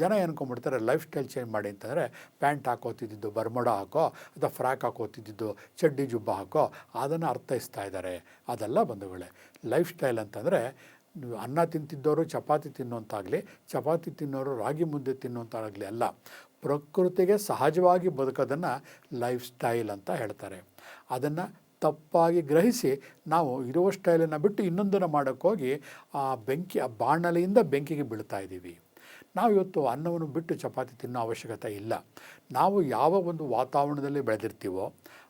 ಜನ ಏನ್ಕೊಂಡ್ಬಿಡ್ತಾರೆ ಲೈಫ್ ಸ್ಟೈಲ್ ಚೇಂಜ್ ಮಾಡಿ ಅಂತಂದರೆ ಪ್ಯಾಂಟ್ ಹಾಕೋತಿದ್ದು ಬರ್ಮೋಡ ಹಾಕೋ, ಅಥವಾ ಫ್ರಾಕ್ ಹಾಕೋತಿದ್ದು ಚಡ್ಡಿ ಜುಬ್ಬ ಹಾಕೋ, ಅದನ್ನು ಅರ್ಥೈಸ್ತಾ ಇದ್ದಾರೆ. ಅದೆಲ್ಲ ಬಂಧುಗಳೇ. ಲೈಫ್ ಸ್ಟೈಲ್ ಅಂತಂದರೆ ಅನ್ನ ತಿಂತಿದ್ದವರು ಚಪಾತಿ ತಿನ್ನುವಂತಾಗಲಿ ಚಪಾತಿ ತಿನ್ನೋರು ರಾಗಿ ಮುದ್ದೆ ತಿನ್ನುವಂತಾಗಲಿ ಅಲ್ಲ, ಪ್ರಕೃತಿಗೆ ಸಹಜವಾಗಿ ಬದುಕೋದನ್ನು ಲೈಫ್ ಸ್ಟೈಲ್ ಅಂತ ಹೇಳ್ತಾರೆ. ಅದನ್ನು ತಪ್ಪಾಗಿ ಗ್ರಹಿಸಿ ನಾವು ಇರುವ ಸ್ಟೈಲನ್ನು ಬಿಟ್ಟು ಇನ್ನೊಂದನ್ನು ಮಾಡೋಕ್ಕೋಗಿ ಆ ಬೆಂಕಿ, ಆ ಬಾಣಲೆಯಿಂದ ಬೆಂಕಿಗೆ ಬೀಳ್ತಾ ಇದ್ದೀವಿ. ನಾವು ಇವತ್ತು ಅನ್ನವನ್ನು ಬಿಟ್ಟು ಚಪಾತಿ ತಿನ್ನೋ ಅವಶ್ಯಕತೆ ಇಲ್ಲ. ನಾವು ಯಾವ ಒಂದು ವಾತಾವರಣದಲ್ಲಿ ಬೆಳೆದಿರ್ತೀವೋ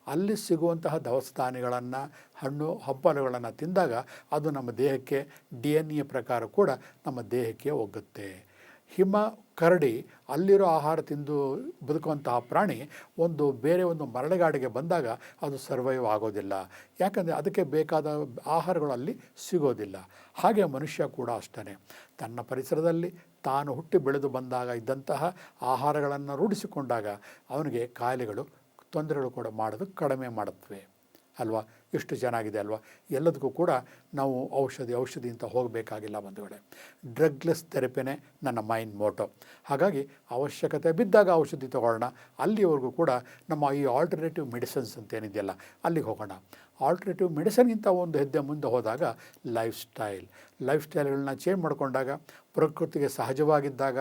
ಅಲ್ಲಿ ಸಿಗುವಂತಹ ದವಸ ಧಾನ್ಯಗಳನ್ನು ಹಣ್ಣು ಹಬ್ಬಲುಗಳನ್ನು ತಿಂದಾಗ ಅದು ನಮ್ಮ ದೇಹಕ್ಕೆ ಡಿ ಎನ್ ಎ ಪ್ರಕಾರ ಕೂಡ ನಮ್ಮ ದೇಹಕ್ಕೆ ಒಗ್ಗುತ್ತೆ. ಹಿಮ, ಕರಡಿ ಅಲ್ಲಿರೋ ಆಹಾರ ತಿಂದು ಬದುಕುವಂತಹ ಪ್ರಾಣಿ ಒಂದು ಬೇರೆ ಒಂದು ಮರಳುಗಾಡಿಗೆ ಬಂದಾಗ ಅದು ಸರ್ವೈವ್ ಆಗೋದಿಲ್ಲ. ಯಾಕಂದರೆ ಅದಕ್ಕೆ ಬೇಕಾದ ಆಹಾರಗಳು ಅಲ್ಲಿ ಸಿಗೋದಿಲ್ಲ. ಹಾಗೆ ಮನುಷ್ಯ ಕೂಡ ಅಷ್ಟೇ ತನ್ನ ಪರಿಸರದಲ್ಲಿ ತಾನು ಹುಟ್ಟಿ ಬೆಳೆದು ಬಂದಾಗ ಇದ್ದಂತಹ ಆಹಾರಗಳನ್ನು ರೂಢಿಸಿಕೊಂಡಾಗ ಅವನಿಗೆ ಕಾಯಿಲೆಗಳು ತೊಂದರೆಗಳು ಕೂಡ ಮಾಡೋದು ಕಡಿಮೆ ಮಾಡುತ್ತವೆ ಅಲ್ವಾ? ಎಷ್ಟು ಚೆನ್ನಾಗಿದೆ ಅಲ್ವಾ? ಎಲ್ಲದಕ್ಕೂ ಕೂಡ ನಾವು ಔಷಧಿ ಔಷಧಿ ಅಂತ ಹೋಗಬೇಕಾಗಿಲ್ಲ ಬಂಧುಗಳೇ ಡ್ರಗ್ಲೆಸ್ ಥೆರಪಿನೇ ನನ್ನ ಮೈಂಡ್ ಮೋಟೋ. ಹಾಗಾಗಿ ಅವಶ್ಯಕತೆ ಬಿದ್ದಾಗ ಔಷಧಿ ತಗೊಳ್ಳೋಣ. ಅಲ್ಲಿವರೆಗೂ ಕೂಡ ನಮ್ಮ ಈ ಆಲ್ಟರ್ನೇಟಿವ್ ಮೆಡಿಸನ್ಸ್ ಅಂತ ಏನಿದೆಯಲ್ಲ, ಅಲ್ಲಿಗೆ ಹೋಗೋಣ. ಆಲ್ಟರ್ನೇಟಿವ್ ಮೆಡಿಸನ್ಗಿಂತ ಒಂದು ಹೆಜ್ಜೆ ಮುಂದೆ ಹೋದಾಗ ಲೈಫ್ ಸ್ಟೈಲ್ ಲೈಫ್ ಸ್ಟೈಲ್ಗಳನ್ನ ಚೇಂಜ್ ಮಾಡಿಕೊಂಡಾಗ, ಪ್ರಕೃತಿಗೆ ಸಹಜವಾಗಿದ್ದಾಗ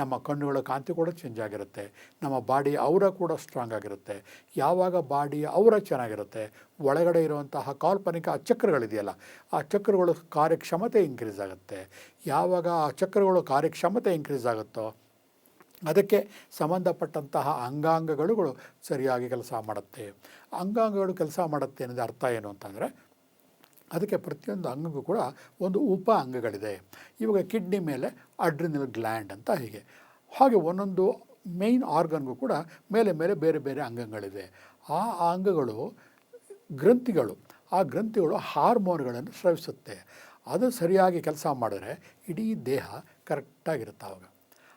ನಮ್ಮ ಕಣ್ಣುಗಳ ಕಾಂತಿ ಕೂಡ ಚೇಂಜ್ ಆಗಿರುತ್ತೆ. ನಮ್ಮ ಬಾಡಿ ಅವರ ಕೂಡ ಸ್ಟ್ರಾಂಗ್ ಆಗಿರುತ್ತೆ. ಯಾವಾಗ ಬಾಡಿ ಅವರ ಚೆನ್ನಾಗಿರುತ್ತೆ, ಒಳಗಡೆ ಇರುವಂತಹ ಕಾಲ್ಪನಿಕ ಆ ಚಕ್ರಗಳಿದೆಯಲ್ಲ ಆ ಚಕ್ರಗಳು ಕಾರ್ಯಕ್ಷಮತೆ ಇನ್ಕ್ರೀಸ್ ಆಗುತ್ತೆ. ಯಾವಾಗ ಆ ಚಕ್ರಗಳು ಕಾರ್ಯಕ್ಷಮತೆ ಇನ್ಕ್ರೀಸ್ ಆಗುತ್ತೋ, ಅದಕ್ಕೆ ಸಂಬಂಧಪಟ್ಟಂತಹ ಅಂಗಾಂಗಗಳು ಸರಿಯಾಗಿ ಕೆಲಸ ಮಾಡುತ್ತೆ. ಅಂಗಾಂಗಗಳು ಕೆಲಸ ಮಾಡುತ್ತೆ ಅನ್ನೋದು ಅರ್ಥ ಏನು ಅಂತಂದರೆ, ಅದಕ್ಕೆ ಪ್ರತಿಯೊಂದು ಅಂಗಕ್ಕೂ ಕೂಡ ಒಂದು ಉಪ ಅಂಗಗಳಿದೆ. ಇವಾಗ ಕಿಡ್ನಿ ಮೇಲೆ ಅಡ್ರಿನಲ್ ಗ್ಲ್ಯಾಂಡ್ ಅಂತ ಹೀಗೆ. ಹಾಗೆ ಒಂದೊಂದು ಮೇಯ್ನ್ ಆರ್ಗನ್ಗೂ ಕೂಡ ಮೇಲೆ ಮೇಲೆ ಬೇರೆ ಬೇರೆ ಅಂಗಗಳಿವೆ ಆ ಅಂಗಗಳು ಗ್ರಂಥಿಗಳು, ಆ ಗ್ರಂಥಿಗಳು ಹಾರ್ಮೋನ್ಗಳನ್ನು ಸ್ರವಿಸುತ್ತೆ. ಅದು ಸರಿಯಾಗಿ ಕೆಲಸ ಮಾಡಿದ್ರೆ ಇಡೀ ದೇಹ ಕರೆಕ್ಟಾಗಿರುತ್ತೆ ಆವಾಗ.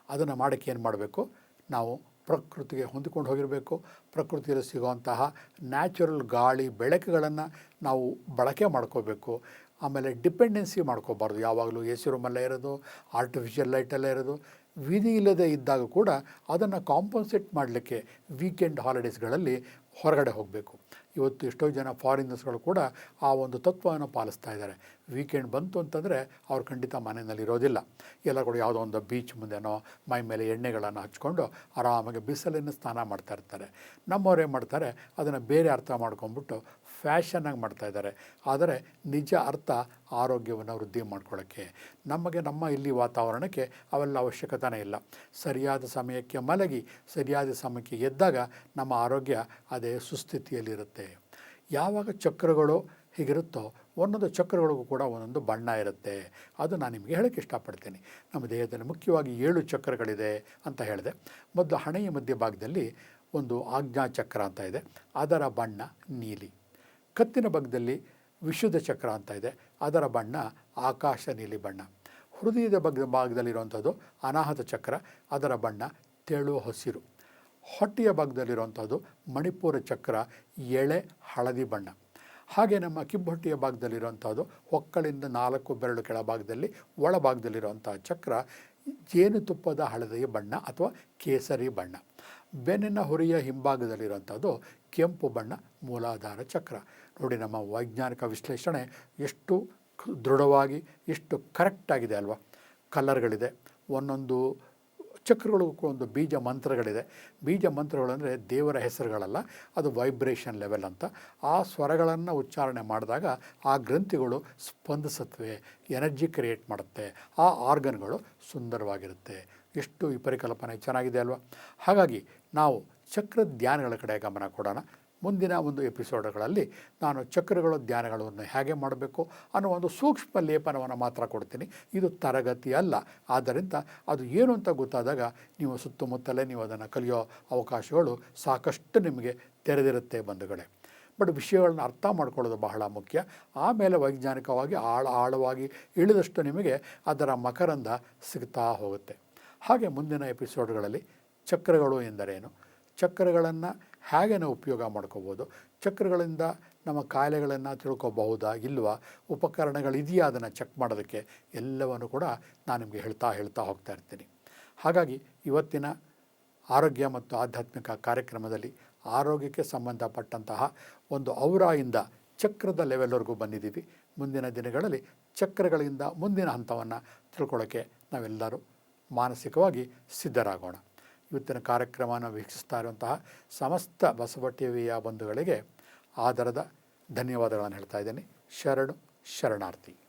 ಅದನ್ನು ಮಾಡೋಕ್ಕೆ ಏನು ಮಾಡಬೇಕು? ನಾವು ಪ್ರಕೃತಿಗೆ ಹೊಂದಿಕೊಂಡು ಹೋಗಿರಬೇಕು. ಪ್ರಕೃತಿಯಲ್ಲಿ ಸಿಗುವಂತಹ ನ್ಯಾಚುರಲ್ ಗಾಳಿ ಬೆಳಕುಗಳನ್ನು ನಾವು ಬಳಕೆ ಮಾಡ್ಕೋಬೇಕು. ಆಮೇಲೆ ಡಿಪೆಂಡೆನ್ಸಿ ಮಾಡ್ಕೋಬಾರ್ದು. ಯಾವಾಗಲೂ ಎ ಸಿ ರೂಮಲ್ಲೇ ಇರೋದು, ಆರ್ಟಿಫಿಷಿಯಲ್ ಲೈಟಲ್ಲೇ ಇರೋದು. ವಿಧಿ ಇಲ್ಲದೆ ಇದ್ದಾಗ ಕೂಡ ಅದನ್ನು ಕಾಂಪನ್ಸೇಟ್ ಮಾಡಲಿಕ್ಕೆ ವೀಕೆಂಡ್ ಹಾಲಿಡೇಸ್ಗಳಲ್ಲಿ ಹೊರಗಡೆ ಹೋಗಬೇಕು. ಇವತ್ತು ಎಷ್ಟೋ ಜನ ಫಾರಿನರ್ಸ್ಗಳು ಕೂಡ ಆ ಒಂದು ತತ್ವವನ್ನು ಪಾಲಿಸ್ತಾ ಇದ್ದಾರೆ. ವೀಕೆಂಡ್ ಬಂತು ಅಂತಂದರೆ ಅವ್ರು ಖಂಡಿತ ಮನೆಯಲ್ಲಿ ಇರೋದಿಲ್ಲ. ಎಲ್ಲ ಕೂಡ ಯಾವುದೋ ಒಂದು ಬೀಚ್ ಮುಂದೆನೋ, ಮೈ ಮೇಲೆ ಎಣ್ಣೆಗಳನ್ನು ಹಚ್ಕೊಂಡು ಆರಾಮಾಗಿ ಬಿಸಿಲಿನ ಸ್ನಾನ ಮಾಡ್ತಾ ಇರ್ತಾರೆ. ನಮ್ಮವ್ರು ಏನು ಮಾಡ್ತಾರೆ, ಅದನ್ನು ಬೇರೆ ಅರ್ಥ ಮಾಡ್ಕೊಂಬಿಟ್ಟು ಫ್ಯಾಷನ್ನಾಗಿ ಮಾಡ್ತಾ ಇದ್ದಾರೆ. ಆದರೆ ನಿಜ ಅರ್ಥ ಆರೋಗ್ಯವನ್ನು ವೃದ್ಧಿ ಮಾಡ್ಕೊಳ್ಳೋಕ್ಕೆ. ನಮಗೆ ನಮ್ಮ ಇಲ್ಲಿ ವಾತಾವರಣಕ್ಕೆ ಅವೆಲ್ಲ ಅವಶ್ಯಕತೆನೇ ಇಲ್ಲ. ಸರಿಯಾದ ಸಮಯಕ್ಕೆ ಮಲಗಿ, ಸರಿಯಾದ ಸಮಯಕ್ಕೆ ಎದ್ದಾಗ ನಮ್ಮ ಆರೋಗ್ಯ ಅದೇ ಸುಸ್ಥಿತಿಯಲ್ಲಿರುತ್ತೆ. ಯಾವಾಗ ಚಕ್ರಗಳು ಹೀಗಿರುತ್ತೋ ಒಂದೊಂದು ಚಕ್ರಗಳಿಗೂ ಕೂಡ ಒಂದೊಂದು ಬಣ್ಣ ಇರುತ್ತೆ. ಅದು ನಾನು ನಿಮಗೆ ಹೇಳೋಕ್ಕೆ ಇಷ್ಟಪಡ್ತೀನಿ. ನಮ್ಮ ದೇಹದಲ್ಲಿ ಮುಖ್ಯವಾಗಿ ಏಳು ಚಕ್ರಗಳಿದೆ ಅಂತ ಹೇಳಿದೆ. ಮೊದಲು ಹಣೆಯ ಮಧ್ಯಭಾಗದಲ್ಲಿ ಒಂದು ಆಜ್ಞಾ ಚಕ್ರ ಅಂತ ಇದೆ. ಅದರ ಬಣ್ಣ ನೀಲಿ. ಕತ್ತಿನ ಭಾಗದಲ್ಲಿ ವಿಶುದ್ಧ ಚಕ್ರ ಅಂತ ಇದೆ. ಅದರ ಬಣ್ಣ ಆಕಾಶ ನೀಲಿ ಬಣ್ಣ. ಹೃದಯದ ಬಗ್ಗೆ ಭಾಗದಲ್ಲಿರುವಂಥದ್ದು ಅನಾಹತ ಚಕ್ರ, ಅದರ ಬಣ್ಣ ತೆಳು ಹಸಿರು. ಹೊಟ್ಟೆಯ ಭಾಗದಲ್ಲಿರುವಂಥದ್ದು ಮಣಿಪುರ ಚಕ್ರ, ಎಳೆ ಹಳದಿ ಬಣ್ಣ. ಹಾಗೆ ನಮ್ಮ ಕಿಬ್ಬೊಟ್ಟೆಯ ಭಾಗದಲ್ಲಿರುವಂಥದ್ದು ಹೊಕ್ಕಳಿಂದ ನಾಲ್ಕು ಬೆರಳು ಕೆಳಭಾಗದಲ್ಲಿ ಒಳಭಾಗದಲ್ಲಿರುವಂಥ ಚಕ್ರ, ಜೇನುತುಪ್ಪದ ಹಳದಿಯ ಬಣ್ಣ ಅಥವಾ ಕೇಸರಿ ಬಣ್ಣ. ಬೆನ್ನಿನ ಹೊರೆಯ ಹಿಂಭಾಗದಲ್ಲಿರುವಂಥದ್ದು ಕೆಂಪು ಬಣ್ಣ ಮೂಲಾಧಾರ ಚಕ್ರ. ನೋಡಿ ನಮ್ಮ ವೈಜ್ಞಾನಿಕ ವಿಶ್ಲೇಷಣೆ ಎಷ್ಟು ದೃಢವಾಗಿ, ಎಷ್ಟು ಕರೆಕ್ಟಾಗಿದೆ ಅಲ್ವಾ? ಕಲರ್ಗಳಿದೆ ಒಂದೊಂದು ಚಕ್ರಗಳು ಒಂದು ಬೀಜ ಮಂತ್ರಗಳಿದೆ. ಬೀಜ ಮಂತ್ರಗಳು ಅಂದರೆ ದೇವರ ಹೆಸರುಗಳಲ್ಲ, ಅದು ವೈಬ್ರೇಷನ್ ಲೆವೆಲ್ ಅಂತ. ಆ ಸ್ವರಗಳನ್ನು ಉಚ್ಚಾರಣೆ ಮಾಡಿದಾಗ ಆ ಗ್ರಂಥಿಗಳು ಸ್ಪಂದಿಸತ್ವೆ ಎನರ್ಜಿ ಕ್ರಿಯೇಟ್ ಮಾಡುತ್ತೆ, ಆ ಆರ್ಗನ್ಗಳು ಸುಂದರವಾಗಿರುತ್ತೆ. ಎಷ್ಟು ಈ ಪರಿಕಲ್ಪನೆ ಚೆನ್ನಾಗಿದೆ ಅಲ್ವಾ? ಹಾಗಾಗಿ ನಾವು ಚಕ್ರ ಧ್ಯಾನಗಳ ಕಡೆ ಗಮನ ಕೊಡೋಣ. ಮುಂದಿನ ಒಂದು ಎಪಿಸೋಡ್ಗಳಲ್ಲಿ ನಾನು ಚಕ್ರಗಳು ಧ್ಯಾನಗಳನ್ನು ಹೇಗೆ ಮಾಡಬೇಕು ಅನ್ನೋ ಒಂದು ಸೂಕ್ಷ್ಮ ಲೇಪನವನ್ನು ಮಾತ್ರ ಕೊಡ್ತೀನಿ. ಇದು ತರಗತಿ ಅಲ್ಲ. ಆದ್ದರಿಂದ ಅದು ಏನು ಅಂತ ಗೊತ್ತಾದಾಗ ನೀವು ಸುತ್ತಮುತ್ತಲೇ ನೀವು ಅದನ್ನು ಕಲಿಯೋ ಅವಕಾಶಗಳು ಸಾಕಷ್ಟು ನಿಮಗೆ ತೆರೆದಿರುತ್ತೆ ಬಂಧುಗಳೇ. ಬಟ್ ವಿಷಯಗಳನ್ನ ಅರ್ಥ ಮಾಡ್ಕೊಳ್ಳೋದು ಬಹಳ ಮುಖ್ಯ. ಆಮೇಲೆ ವೈಜ್ಞಾನಿಕವಾಗಿ ಆಳ ಆಳವಾಗಿ ಇಳಿದಷ್ಟು ನಿಮಗೆ ಅದರ ಮಕರಂದ ಸಿಗ್ತಾ ಹೋಗುತ್ತೆ. ಹಾಗೆ ಮುಂದಿನ ಎಪಿಸೋಡ್ಗಳಲ್ಲಿ ಚಕ್ರಗಳು ಎಂದರೇನು? ಚಕ್ರಗಳನ್ನು ಹೇಗೆ ನಾವು ಉಪಯೋಗ ಮಾಡ್ಕೋಬೋದು? ಚಕ್ರಗಳಿಂದ ನಮ್ಮ ಕಾಯಿಲೆಗಳನ್ನು ತಿಳ್ಕೊಬಹುದಾ? ಇಲ್ವಾ? ಉಪಕರಣಗಳಿದೆಯಾ ಅದನ್ನು ಚೆಕ್ ಮಾಡೋದಕ್ಕೆ? ಎಲ್ಲವನ್ನು ಕೂಡ ನಾನು ನಿಮಗೆ ಹೇಳ್ತಾ ಹೇಳ್ತಾ ಹೋಗ್ತಾ ಇರ್ತೀನಿ. ಹಾಗಾಗಿ ಇವತ್ತಿನ ಆರೋಗ್ಯ ಮತ್ತು ಆಧ್ಯಾತ್ಮಿಕ ಕಾರ್ಯಕ್ರಮದಲ್ಲಿ ಆರೋಗ್ಯಕ್ಕೆ ಸಂಬಂಧಪಟ್ಟಂತಹ ಒಂದು ಔರಾಯಿಂದ ಚಕ್ರದ ಲೆವೆಲ್ವರೆಗೂ ಬಂದಿದ್ದೀವಿ. ಮುಂದಿನ ದಿನಗಳಲ್ಲಿ ಚಕ್ರಗಳಿಂದ ಮುಂದಿನ ಹಂತವನ್ನು ತಿಳ್ಕೊಳ್ಳೋಕ್ಕೆ ನಾವೆಲ್ಲರೂ ಮಾನಸಿಕವಾಗಿ ಸಿದ್ಧರಾಗೋಣ. ಇವತ್ತಿನ ಕಾರ್ಯಕ್ರಮನ ವೀಕ್ಷಿಸ್ತಾ ಇರುವಂತಹ ಸಮಸ್ತ ಬಸವ ಬಂಧುಗಳಿಗೆ ಆಧಾರದ ಧನ್ಯವಾದಗಳನ್ನು ಹೇಳ್ತಾ ಇದ್ದೀನಿ. ಶರಣು ಶರಣಾರ್ಥಿ.